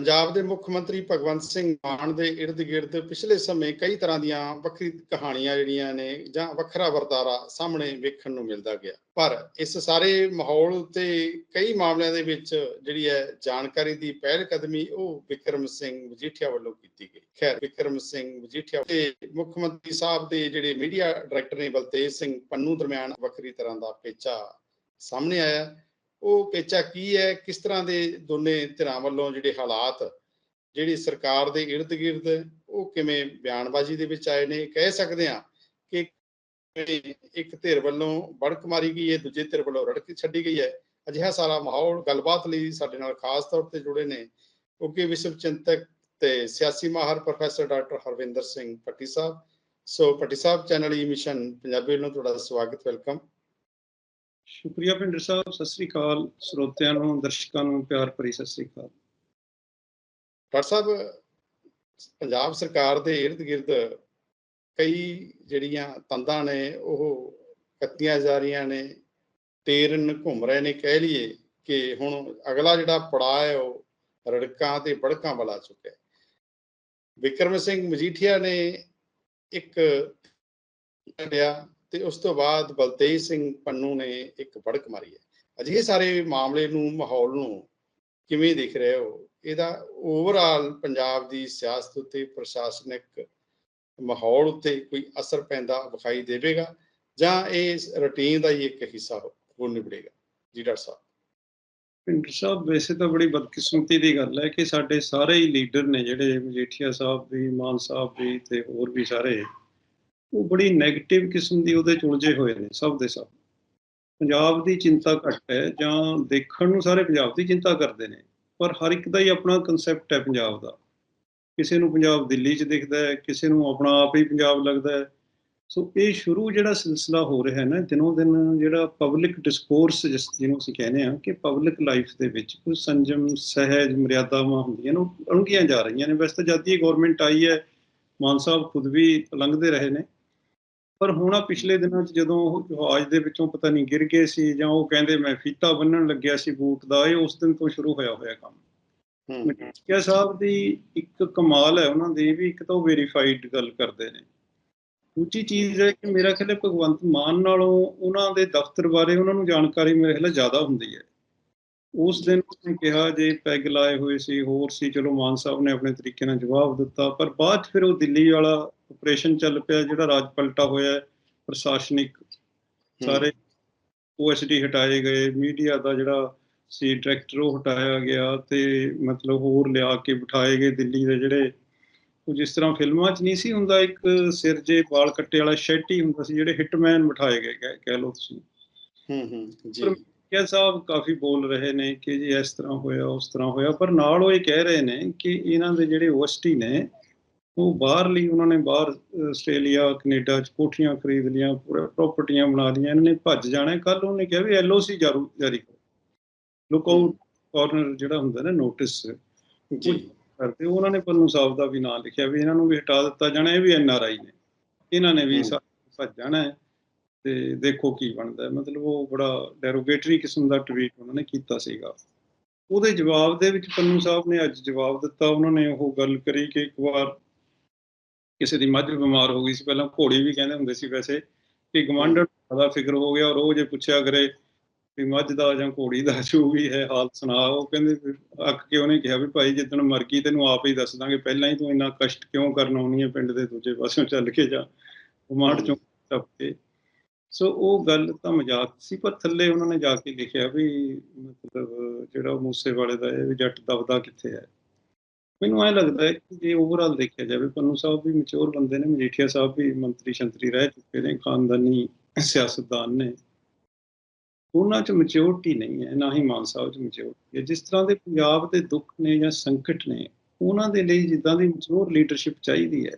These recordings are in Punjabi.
ਪੰਜਾਬ ਦੇ ਮੁੱਖ ਮੰਤਰੀ ਭਗਵੰਤ ਸਿੰਘ ਮਾਨ ਦੇ ਇਰਦ ਗਿਰਦ ਪਿਛਲੇ ਸਮੇਂ ਕਈ ਤਰ੍ਹਾਂ ਦੀਆਂ ਵੱਖਰੀ ਕਹਾਣੀਆਂ ਜਿਹੜੀਆਂ ਨੇ ਜਾਂ ਵੱਖਰਾ ਵਰਤਾਰਾ ਸਾਹਮਣੇ ਵੇਖਣ ਨੂੰ ਮਿਲਦਾ ਗਿਆ। ਪਰ ਇਸ ਸਾਰੇ ਮਾਹੌਲ ਉੱਤੇ ਕਈ ਮਾਮਲਿਆਂ ਦੇ ਵਿੱਚ ਜਿਹੜੀ ਹੈ ਜਾਣਕਾਰੀ ਦੀ ਪਹਿਲ ਕਦਮੀ ਉਹ ਵਿਕਰਮ ਸਿੰਘ ਮਜੀਠੀਆ ਵੱਲੋਂ ਕੀਤੀ ਗਈ। ਖੈਰ, ਵਿਕਰਮ ਸਿੰਘ ਮਜੀਠੀਆ ਤੇ ਮੁੱਖ ਮੰਤਰੀ ਸਾਹਿਬ ਦੇ ਜਿਹੜੇ ਮੀਡੀਆ ਡਾਇਰੈਕਟਰ ਨੇ ਬਲਤੇਜ ਸਿੰਘ ਪੰਨੂ ਦਰਮਿਆਨ ਵੱਖਰੀ ਤਰ੍ਹਾਂ ਦਾ ਪੇਚਾ ਸਾਹਮਣੇ ਆਇਆ। ਉਹ ਪੇਚਾ ਕੀ ਹੈ? ਕਿਸ ਤਰ੍ਹਾਂ ਦੇ ਦੋਨੇ ਧਿਰਾਂ ਵੱਲੋਂ ਜਿਹੜੇ ਹਾਲਾਤ, ਜਿਹੜੀ ਸਰਕਾਰ ਦੇ ਇਰਦ ਗਿਰਦ ਉਹ ਕਿਵੇਂ ਬਿਆਨਬਾਜ਼ੀ ਦੇ ਵਿੱਚ ਆਏ ਨੇ? ਕਹਿ ਸਕਦੇ ਆ ਕਿ ਇੱਕ ਧਿਰ ਵੱਲੋਂ ਬੜਕ ਮਾਰੀ ਗਈ ਹੈ, ਦੂਜੇ ਧਿਰ ਵੱਲੋਂ ਰੜਕ ਛੱਡੀ ਗਈ ਹੈ। ਅਜਿਹਾ ਸਾਰਾ ਮਾਹੌਲ ਗੱਲਬਾਤ ਲਈ ਸਾਡੇ ਨਾਲ ਖਾਸ ਤੌਰ ਤੇ ਜੁੜੇ ਨੇ ਕਿਉਂਕਿ ਵਿਸ਼ਵ ਚਿੰਤਕ ਤੇ ਸਿਆਸੀ ਮਾਹਰ professor doctor Harvinder Singh Patti Sahib. So Patti Sahib, channel e E mission Punjabi ਵੱਲੋਂ ਤੁਹਾਡਾ ਸਵਾਗਤ, ਵੈਲਕਮ। ਸ਼ੁਕਰੀਆ ਭਿੰਦਰ ਸਾਹਿਬ, ਸਤਿ ਸ੍ਰੀ ਅਕਾਲ ਸਰੋਤਿਆਂ ਨੂੰ, ਦਰਸ਼ਕਾਂ ਨੂੰ, ਪਿਆਰ ਭਰੀ ਸਤਿ ਸ੍ਰੀ ਅਕਾਲ। ਡਾਕਟਰ ਸਾਹਿਬ ਪੰਜਾਬ ਸਰਕਾਰ ਦੇ ਇਰਦ ਗਿਰਦ ਕਈ ਜਿਹੜੀਆਂ ਤੰਦਾਂ ਨੇ, ਉਹ ਕੱਤੀਆਂ ਜਾ ਰਹੀਆਂ ਨੇ, ਤੇਰਨ ਘੁੰਮ ਰਹੇ ਨੇ, ਕਹਿ ਲਈਏ ਕਿ ਹੁਣ ਅਗਲਾ ਜਿਹੜਾ ਪੜਾਅ ਹੈ, ਉਹ ਰੜਕਾਂ ਤੇ ਬੜਕਾਂ ਵਾਲਾ ਚੁੱਕਿਆ ਹੈ। ਵਿਕਰਮ ਸਿੰਘ ਮਜੀਠੀਆ ਨੇ ਇੱਕ ਲਿਆ ਤੇ ਉਸ ਤੋਂ ਬਾਅਦ ਬਲਤੇਜ ਸਿੰਘ ਪੰਨੂ ਨੇ ਇੱਕ ਬੜਕ ਮਾਰੀ ਹੈ। ਅਜਿਹੇ ਸਾਰੇ ਮਾਮਲੇ ਨੂੰ, ਮਾਹੌਲ ਨੂੰ ਕਿਵੇਂ ਦੇਖ ਰਹੇ ਹੋ? ਇਹਦਾ ਓਵਰਆਲ ਪੰਜਾਬ ਦੀ ਸਿਆਸਤ ਉੱਤੇ, ਪ੍ਰਸ਼ਾਸਨਿਕ ਮਾਹੌਲ ਉੱਤੇ ਕੋਈ ਅਸਰ ਪੈਂਦਾ ਵਿਖਾਈ ਦੇਵੇਗਾ ਜਾਂ ਇਹ ਰੁਟੀਨ ਦਾ ਹੀ ਇੱਕ ਹਿੱਸਾ ਹੋ ਨਿਬੜੇਗਾ? ਜੀ ਡਾਕਟਰ ਸਾਹਿਬ। ਭਿੰਦਰ ਸਾਹਿਬ, ਵੈਸੇ ਤਾਂ ਬੜੀ ਬਦਕਿਸਮਤੀ ਦੀ ਗੱਲ ਹੈ ਕਿ ਸਾਡੇ ਸਾਰੇ ਹੀ ਲੀਡਰ ਨੇ ਜਿਹੜੇ ਮਜੀਠੀਆ ਸਾਹਿਬ ਵੀ, ਮਾਨ ਸਾਹਿਬ ਵੀ ਤੇ ਹੋਰ ਵੀ ਸਾਰੇ ਉਹ ਬੜੀ 네ਗੇਟਿਵ ਕਿਸਮ ਦੀ ਉਹਦੇ ਚ ਉਲਝੇ ਹੋਏ ਨੇ, ਸਭ ਦੇ ਸਭ। ਪੰਜਾਬ ਦੀ ਚਿੰਤਾ ਘੱਟ ਹੈ, ਜਾਂ ਦੇਖਣ ਨੂੰ ਸਾਰੇ ਪੰਜਾਬ ਦੀ ਚਿੰਤਾ ਕਰਦੇ ਨੇ, ਪਰ ਹਰ ਇੱਕ ਦਾ ਹੀ ਆਪਣਾ ਕਨਸੈਪਟ ਹੈ ਪੰਜਾਬ ਦਾ। ਕਿਸੇ ਨੂੰ ਪੰਜਾਬ ਦਿੱਲੀ 'ਚ ਦਿਖਦਾ ਹੈ, ਕਿਸੇ ਨੂੰ ਆਪਣਾ ਆਪ ਹੀ ਪੰਜਾਬ ਲੱਗਦਾ ਹੈ। ਸੋ ਇਹ ਸ਼ੁਰੂ ਜਿਹੜਾ ਸਿਲਸਿਲਾ ਹੋ ਰਿਹਾ ਹੈ ਨਾ, ਦਿਨੋਂ ਦਿਨ ਜਿਹੜਾ ਪਬਲਿਕ ਡਿਸਕੋਰਸ ਜਿਹਨੂੰ ਅਸੀਂ ਕਹਿੰਦੇ ਆ ਕਿ ਪਬਲਿਕ ਲਾਈਫ ਦੇ ਵਿੱਚ ਕੁਝ ਸੰਜਮ, ਸਹਿਜ ਮਰਿਆਦਾਵਾਂ ਹੁੰਦੀਆਂ ਨੇ, ਉਹ ਅਣਗੀਆਂ ਜਾ ਰਹੀਆਂ ਨੇ। ਵੈਸੇ ਤਾਂ ਜਦ ਦੀ ਗਵਰਨਮੈਂਟ ਆਈ ਹੈ, ਮਾਨ ਸਾਹਿਬ ਖੁਦ ਵੀ ਲੰਘਦੇ ਰਹੇ ਨੇ। ਪਰ ਹੁਣ ਆ ਪਿਛਲੇ ਦਿਨਾਂ 'ਚ ਜਦੋਂ ਉਹ ਜਹਾਜ਼ ਦੇ ਵਿੱਚੋਂ ਪਤਾ ਨਹੀਂ ਗਿਰ ਗਏ ਸੀ ਜਾਂ ਉਹ ਕਹਿੰਦੇ ਮੈਂ ਫੀਤਾ ਬੰਨਣ ਲੱਗਿਆ ਸੀ ਬੂਟ ਦਾ ਇਹ ਉਸ ਦਿਨ ਤੋਂ ਸ਼ੁਰੂ ਹੋਇਆ ਹੋਇਆ ਕੰਮ। ਮਜੀਠੀਆ ਸਾਹਿਬ ਦੀ ਇੱਕ ਕਮਾਲ ਹੈ ਉਹਨਾਂ ਦੀ ਵੀ ਇੱਕ ਤਾਂ ਉਹ ਵੈਰੀਫਾਈਡ ਗੱਲ ਕਰਦੇ ਨੇ। ਦੂਜੀ ਚੀਜ਼ ਹੈ ਕਿ ਮੇਰਾ ਖਿਆਲ ਹੈ ਭਗਵੰਤ ਮਾਨ ਨਾਲੋਂ ਉਹਨਾਂ ਦੇ ਦਫ਼ਤਰ ਬਾਰੇ ਉਹਨਾਂ ਨੂੰ ਜਾਣਕਾਰੀ ਮੇਰੇ ਖਿਆਲ ਜ਼ਿਆਦਾ ਹੁੰਦੀ ਹੈ। ਉਸ ਦਿਨ ਉਸਨੇ ਕਿਹਾ ਜੇ ਪੈਗ ਲਾਏ ਹੋਏ ਸੀ ਹੋਰ ਸੀ ਚਲੋ ਮਾਨ ਸਾਹਿਬ ਨੇ ਆਪਣੇ ਤਰੀਕੇ ਨਾਲ ਜਵਾਬ ਦਿੱਤਾ ਪਰ ਬਾਅਦ ਫਿਰ ਉਹ ਦਿੱਲੀ ਵਾਲਾ ਆਪਰੇਸ਼ਨ ਚੱਲ ਪਿਆ ਜਿਹੜਾ ਰਾਜ ਪਲਟਾ ਹੋਇਆ ਪ੍ਰਸ਼ਾਸਨਿਕ ਸਾਰੇ ਓਐਸਡੀ ਹਟਾਏ ਗਏ ਮੀਡੀਆ ਦਾ ਜਿਹੜਾ ਸੀ ਡਾਇਰੈਕਟਰ ਉਹ ਹਟਾਇਆ ਗਿਆ ਤੇ ਮਤਲਬ ਹੋਰ ਲਿਆ ਕੇ ਬਿਠਾਏ ਗਏ ਦਿੱਲੀ ਦੇ ਜਿਹੜੇ ਉਹ ਜਿਸ ਤਰ੍ਹਾਂ ਫਿਲਮਾਂ 'ਚ ਨਹੀਂ ਸੀ ਹੁੰਦਾ ਇੱਕ ਸਿਰ ਜੇ ਵਾਲ ਕੱਟੇ ਵਾਲਾ ਸ਼ੈਟੀ ਹੁੰਦਾ ਸੀ ਜਿਹੜੇ ਹਿਟਮੈਨ ਬਿਠਾਏ ਗਏ ਕਹਿ ਲਓ ਤੁਸੀਂ। ਹੂੰ ਹੂੰ ਜੀ। ਕਿਆ ਸਾਹਿਬ ਕਾਫੀ ਬੋਲ ਰਹੇ ਨੇ ਕਿ ਜੀ ਇਸ ਤਰ੍ਹਾਂ ਹੋਇਆ ਉਸ ਤਰ੍ਹਾਂ ਹੋਇਆ ਪਰ ਨਾਲ ਉਹ ਇਹ ਕਹਿ ਰਹੇ ਨੇ ਕਿ ਇਹਨਾਂ ਦੇ ਜਿਹੜੇ ਓਐਸਟੀ ਨੇ ਉਹ ਬਾਹਰਲੀ ਉਹਨਾਂ ਨੇ ਬਾਹਰ ਆਸਟ੍ਰੇਲੀਆ ਕੈਨੇਡਾ ਚ ਕੋਠੀਆਂ ਖਰੀਦ ਲੀਆਂ ਪੂਰੇ ਪ੍ਰਾਪਰਟੀਆਂ ਬਣਾ ਲਈਆਂ ਇਹਨਾਂ ਨੇ ਭੱਜ ਜਾਣਾ। ਕੱਲ ਉਹਨੇ ਕਿਹਾ ਵੀ ਐਲਓਸੀ ਜਾਰੀ ਕਰੋ। ਲੁੱਕ ਆਊਟ ਕਾਰਨਰ ਜਿਹੜਾ ਹੁੰਦਾ ਨਾ ਨੋਟਿਸ ਜੀ। ਕਰਦੇ। ਉਹਨਾਂ ਨੇ ਪੰਨੂ ਸਾਹਿਬ ਦਾ ਵੀ ਨਾਮ ਲਿਖਿਆ ਵੀ ਇਹਨਾਂ ਨੂੰ ਵੀ ਹਟਾ ਦਿੱਤਾ ਜਾਣਾ ਇਹ ਵੀ ਐਨਆਰਆਈ ਨੇ। ਇਹਨਾਂ ਨੇ ਵੀ ਭੱਜ ਜਾਣਾ ਤੇ ਦੇਖੋ ਕੀ ਬਣਦਾ ਹੈ। ਮਤਲਬ ਉਹ ਬੜਾ ਡੈਰੋਗੇਟਰੀ ਕਿਸਮ ਦਾ ਟਵੀਟ ਉਹਨਾਂ ਨੇ ਕੀਤਾ ਸੀਗਾ। ਉਹਦੇ ਜਵਾਬ ਦੇ ਵਿੱਚ ਪੰਨੂ ਸਾਹਿਬ ਨੇ ਅੱਜ ਜਵਾਬ ਦਿੱਤਾ। ਉਹਨਾਂ ਨੇ ਉਹ ਗੱਲ ਕਰੀ ਕਿ ਇੱਕ ਵਾਰ ਕਿਸੇ ਦੀ ਮੱਝ ਬਿਮਾਰ ਹੋ ਗਈ ਸੀ, ਪਹਿਲਾਂ ਘੋੜੀ ਵੀ ਕਹਿੰਦੇ ਹੁੰਦੇ ਸੀ ਵੈਸੇ ਕਿ ਗਵਾਂਢਣ ਦਾ ਫਿਕਰ ਹੋ ਗਿਆ ਔਰ ਉਹ ਜੇ ਪੁੱਛਿਆ ਕਰੇ ਵੀ ਮੱਝ ਦਾ ਜਾਂ ਘੋੜੀ ਦਾ ਜੋ ਵੀ ਹੈ ਹਾਲ ਸੁਣਾ, ਉਹ ਕਹਿੰਦੇ ਅੱਕ ਕੇ ਉਹਨੇ ਕਿਹਾ ਵੀ ਭਾਈ ਜਿੱਦਣ ਮਰ ਗਈ ਤੈਨੂੰ ਆਪ ਹੀ ਦੱਸ ਦਾਂਗੇ, ਪਹਿਲਾਂ ਹੀ ਤੂੰ ਇੰਨਾ ਕਸ਼ਟ ਕਿਉਂ ਕਰਨ ਆਉਣੀ ਹੈ ਪਿੰਡ ਦੇ ਦੂਜੇ ਪਾਸਿਓਂ ਚੱਲ ਕੇ ਜਾ ਗਵਾਂਢ ਚੋਂ ਟੱਪ ਕੇ ਸੋ ਉਹ ਗੱਲ ਤਾਂ ਮਜ਼ਾਕ ਸੀ, ਪਰ ਥੱਲੇ ਉਹਨਾਂ ਨੇ ਜਾ ਕੇ ਲਿਖਿਆ ਵੀ ਮਤਲਬ ਜਿਹੜਾ ਮੂਸੇ ਵਾਲੇ ਦਾ ਇਹ ਵੀ ਜੱਟ ਦਬਦਾ ਕਿੱਥੇ ਹੈ? ਮੈਨੂੰ ਐ ਲੱਗਦਾ ਹੈ ਕਿ ਜੇ ਓਵਰਆਲ ਦੇਖਿਆ ਜਾਵੇ ਪੰਨੂ ਸਾਹਿਬ ਵੀ ਮੈਚੁਰ ਬੰਦੇ ਨੇ ਮਜੀਠੀਆ ਸਾਹਿਬ ਵੀ ਮੰਤਰੀ ਸ਼ੰਤਰੀ ਰਹਿ ਚੁੱਕੇ ਨੇ ਖਾਨਦਾਨੀ ਸਿਆਸਤਦਾਨ ਨੇ। ਉਹਨਾਂ 'ਚ ਮੈਚੁਰਿਟੀ ਨਹੀਂ ਹੈ ਨਾ ਹੀ ਮਾਨ ਸਾਹਿਬ 'ਚ ਮੈਚੁਰਿਟੀ ਹੈ। ਜਿਸ ਤਰ੍ਹਾਂ ਦੇ ਪੰਜਾਬ ਦੇ ਦੁੱਖ ਨੇ ਜਾਂ ਸੰਕਟ ਨੇ ਉਹਨਾਂ ਦੇ ਲਈ ਜਿੱਦਾਂ ਦੀ ਮੈਚੁਰ ਲੀਡਰਸ਼ਿਪ ਚਾਹੀਦੀ ਹੈ।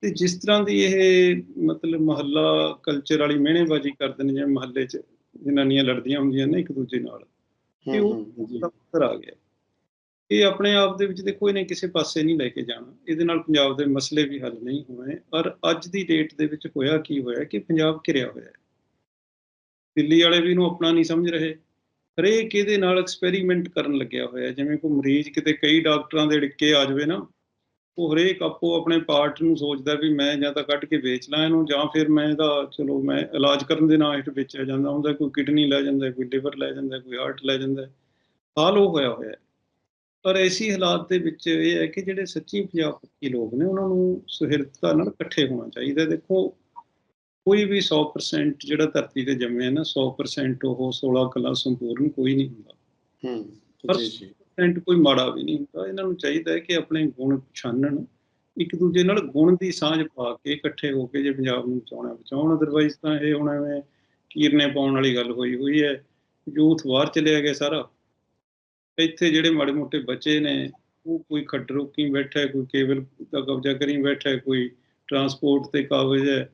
ਤੇ ਜਿਸ ਤਰ੍ਹਾਂ ਦੀ ਇਹ ਮਤਲਬ ਮਹੱਲਾ ਕਲਚਰ ਵਾਲੀ ਮਿਹਣੇਬਾਜ਼ੀ ਕਰਦੇ ਨੇ ਜਿਵੇਂ ਮਹੱਲੇ 'ਚ ਜਨਾਨੀਆਂ ਲੜਦੀਆਂ ਹੁੰਦੀਆਂ ਨੇ ਇੱਕ ਦੂਜੇ ਨਾਲ ਤੇ ਉਹ ਆ ਗਿਆ। ਇਹ ਆਪਣੇ ਆਪ ਦੇ ਵਿੱਚ ਦੇਖੋ ਇਹਨੇ ਕਿਸੇ ਪਾਸੇ ਨਹੀਂ ਲੈ ਕੇ ਜਾਣਾ। ਇਹਦੇ ਨਾਲ ਪੰਜਾਬ ਦੇ ਮਸਲੇ ਵੀ ਹੱਲ ਨਹੀਂ ਹੋਏ ਔਰ ਅੱਜ ਦੀ ਡੇਟ ਦੇ ਵਿੱਚ ਹੋਇਆ ਕੀ ਹੋਇਆ ਕਿ ਪੰਜਾਬ ਘਿਰਿਆ ਹੋਇਆ ਹੈ। ਦਿੱਲੀ ਵਾਲੇ ਵੀ ਇਹਨੂੰ ਆਪਣਾ ਨਹੀਂ ਸਮਝ ਰਹੇ। ਹਰੇਕ ਇਹਦੇ ਨਾਲ ਐਕਸਪੈਰੀਮੈਂਟ ਕਰਨ ਲੱਗਿਆ ਹੋਇਆ। ਜਿਵੇਂ ਕੋਈ ਮਰੀਜ਼ ਕਿਤੇ ਕਈ ਡਾਕਟਰਾਂ ਦੇ ਡਿੱਕੇ ਆ ਜਾਵੇ ਨਾ, ਉਹ ਹਰੇਕ ਆਪੋ ਆਪਣੇ ਪਾਰਟ ਨੂੰ ਸੋਚਦਾ ਵੀ ਮੈਂ ਜਾਂ ਤਾਂ ਕੱਢ ਕੇ ਵੇਚ ਲਾਂ ਇਹਨੂੰ ਜਾਂ ਫਿਰ ਮੈਂ ਇਹਦਾ ਚਲੋ ਮੈਂ ਇਲਾਜ ਕਰਨ ਦੇ ਨਾਂ ਹੇਠ ਵੇਚਿਆ ਜਾਂਦਾ। ਹੁੰਦਾ ਕੋਈ ਕਿਡਨੀ ਲੈ ਜਾਂਦਾ, ਕੋਈ ਲਿਵਰ ਲੈ ਜਾਂਦਾ, ਕੋਈ ਹਾਰਟ ਲੈ ਜਾਂਦਾ। ਹਾਲ ਉਹ ਹੋਇਆ ਹੋਇਆ ਪਰ ਐਸੀ ਹਾਲਾਤ ਦੇ ਵਿੱਚ ਇਹ ਹੈ ਕਿ ਜਿਹੜੇ ਸੱਚੀ ਪੰਜਾਬ ਪੱਖੀ ਲੋਕ ਨੇ ਉਹਨਾਂ ਨੂੰ ਸੁਹਿਰਦਤਾ ਨਾਲ ਇਕੱਠੇ ਹੋਣਾ ਚਾਹੀਦਾ ਦੇਖੋ ਕੋਈ ਵੀ 100% ਜਿਹੜਾ ਧਰਤੀ ਤੇ ਜੰਮਿਆ ਨਾ 100% ਉਹ 16 ਕਲਾ ਸੰਪੂਰਨ ਕੋਈ ਨਹੀਂ ਹੁੰਦਾ। ਹੂੰ ਪਰ- ਜੀ ਜੀ। 100% ਕੋਈ ਮਾੜਾ ਵੀ ਨਹੀਂ ਹੁੰਦਾ। ਇਹਨਾਂ ਨੂੰ ਚਾਹੀਦਾ ਹੈ ਕਿ ਆਪਣੇ ਗੁਣ ਪਛਾਣਨ ਇੱਕ ਦੂਜੇ ਨਾਲ ਗੁਣ ਦੀ ਸਾਂਝ ਪਾ ਕੇ ਇਕੱਠੇ ਹੋ ਕੇ ਜੇ ਪੰਜਾਬ ਨੂੰ ਬਚਾਉਣਾ ਬਚਾਉਣ। ਅਦਰਵਾਈਜ਼ ਤਾਂ ਇਹ ਹੁਣ ਐਵੇਂ ਕੀਰਨੇ ਪਾਉਣ ਵਾਲੀ ਗੱਲ ਹੋਈ ਹੋਈ ਹੈ। ਯੂਥ ਬਾਹਰ ਚਲਿਆ ਗਿਆ ਸਾਰਾ। ਇੱਥੇ ਜਿਹੜੇ ਮਾੜੇ ਮੋਟੇ ਬੱਚੇ ਨੇ, ਉਹ ਕੋਈ ਖੱਡ ਰੋਕੀ ਬੈਠਾ ਹੈ ਕੋਈ ਕੇਬਲ ਦਾ ਕਬਜ਼ਾ ਕਰੀ ਬੈਠਾ ਹੈ ਕੋਈ ਟਰਾਂਸਪੋਰਟ ਤੇ ਕਾਬਜ਼ ਹੈ,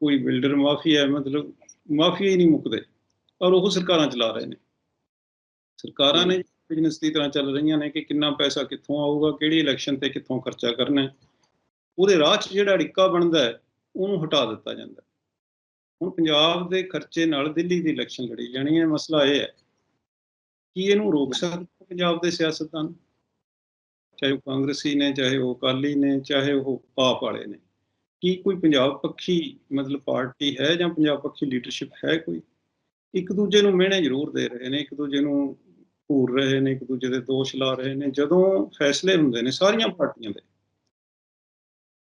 ਕੋਈ ਬਿਲਡਰ ਮਾਫੀਆ ਹੈ, ਮਤਲਬ ਮਾਫੀਆ ਹੀ ਨਹੀਂ ਮੁੱਕਦੇ ਔਰ ਉਹ ਸਰਕਾਰਾਂ ਚਲਾ ਰਹੇ ਨੇ। ਸਰਕਾਰਾਂ ਨੇ ਬਿਜ਼ਨਸ ਦੀ ਤਰ੍ਹਾਂ ਚੱਲ ਰਹੀਆਂ ਨੇ ਕਿ ਕਿੰਨਾ ਪੈਸਾ ਕਿੱਥੋਂ ਆਊਗਾ, ਕਿਹੜੀ ਇਲੈਕਸ਼ਨ ਤੇ ਕਿੱਥੋਂ ਖਰਚਾ ਕਰਨਾ ਉਹਦੇ ਰਾਹ 'ਚ ਜਿਹੜਾ ਅੜਿੱਕਾ ਬਣਦਾ ਹੈ, ਉਹਨੂੰ ਹਟਾ ਦਿੱਤਾ ਜਾਂਦਾ ਹੁਣ ਪੰਜਾਬ ਦੇ ਖਰਚੇ ਨਾਲ ਦਿੱਲੀ ਦੀ ਇਲੈਕਸ਼ਨ ਲੜੀ ਜਾਣੀ ਹੈ, ਮਸਲਾ ਇਹ ਹੈ ਕੀ ਇਹਨੂੰ ਰੋਕ ਸਕਦੇ ਪੰਜਾਬ ਦੇ ਸਿਆਸਤਦਾਨ ਚਾਹੇ ਉਹ ਕਾਂਗਰਸੀ ਨੇ, ਚਾਹੇ ਉਹ ਅਕਾਲੀ ਨੇ, ਚਾਹੇ ਉਹ ਆਪ ਵਾਲੇ ਨੇ। ਕੀ ਕੋਈ ਪੰਜਾਬ ਪੱਖੀ ਮਤਲਬ ਪਾਰਟੀ ਹੈ ਜਾਂ ਪੰਜਾਬ ਪੱਖੀ ਲੀਡਰਸ਼ਿਪ ਹੈ ਕੋਈ? ਇੱਕ ਦੂਜੇ ਨੂੰ ਮਿਹਣੇ ਜ਼ਰੂਰ ਦੇ ਰਹੇ ਨੇ, ਇੱਕ ਦੂਜੇ ਨੂੰ ਘੂਰ ਰਹੇ ਨੇ, ਇੱਕ ਦੂਜੇ ਦੇ ਦੋਸ਼ ਲਾ ਰਹੇ ਨੇ। ਜਦੋਂ ਫੈਸਲੇ ਹੁੰਦੇ ਨੇ ਸਾਰੀਆਂ ਪਾਰਟੀਆਂ ਦੇ,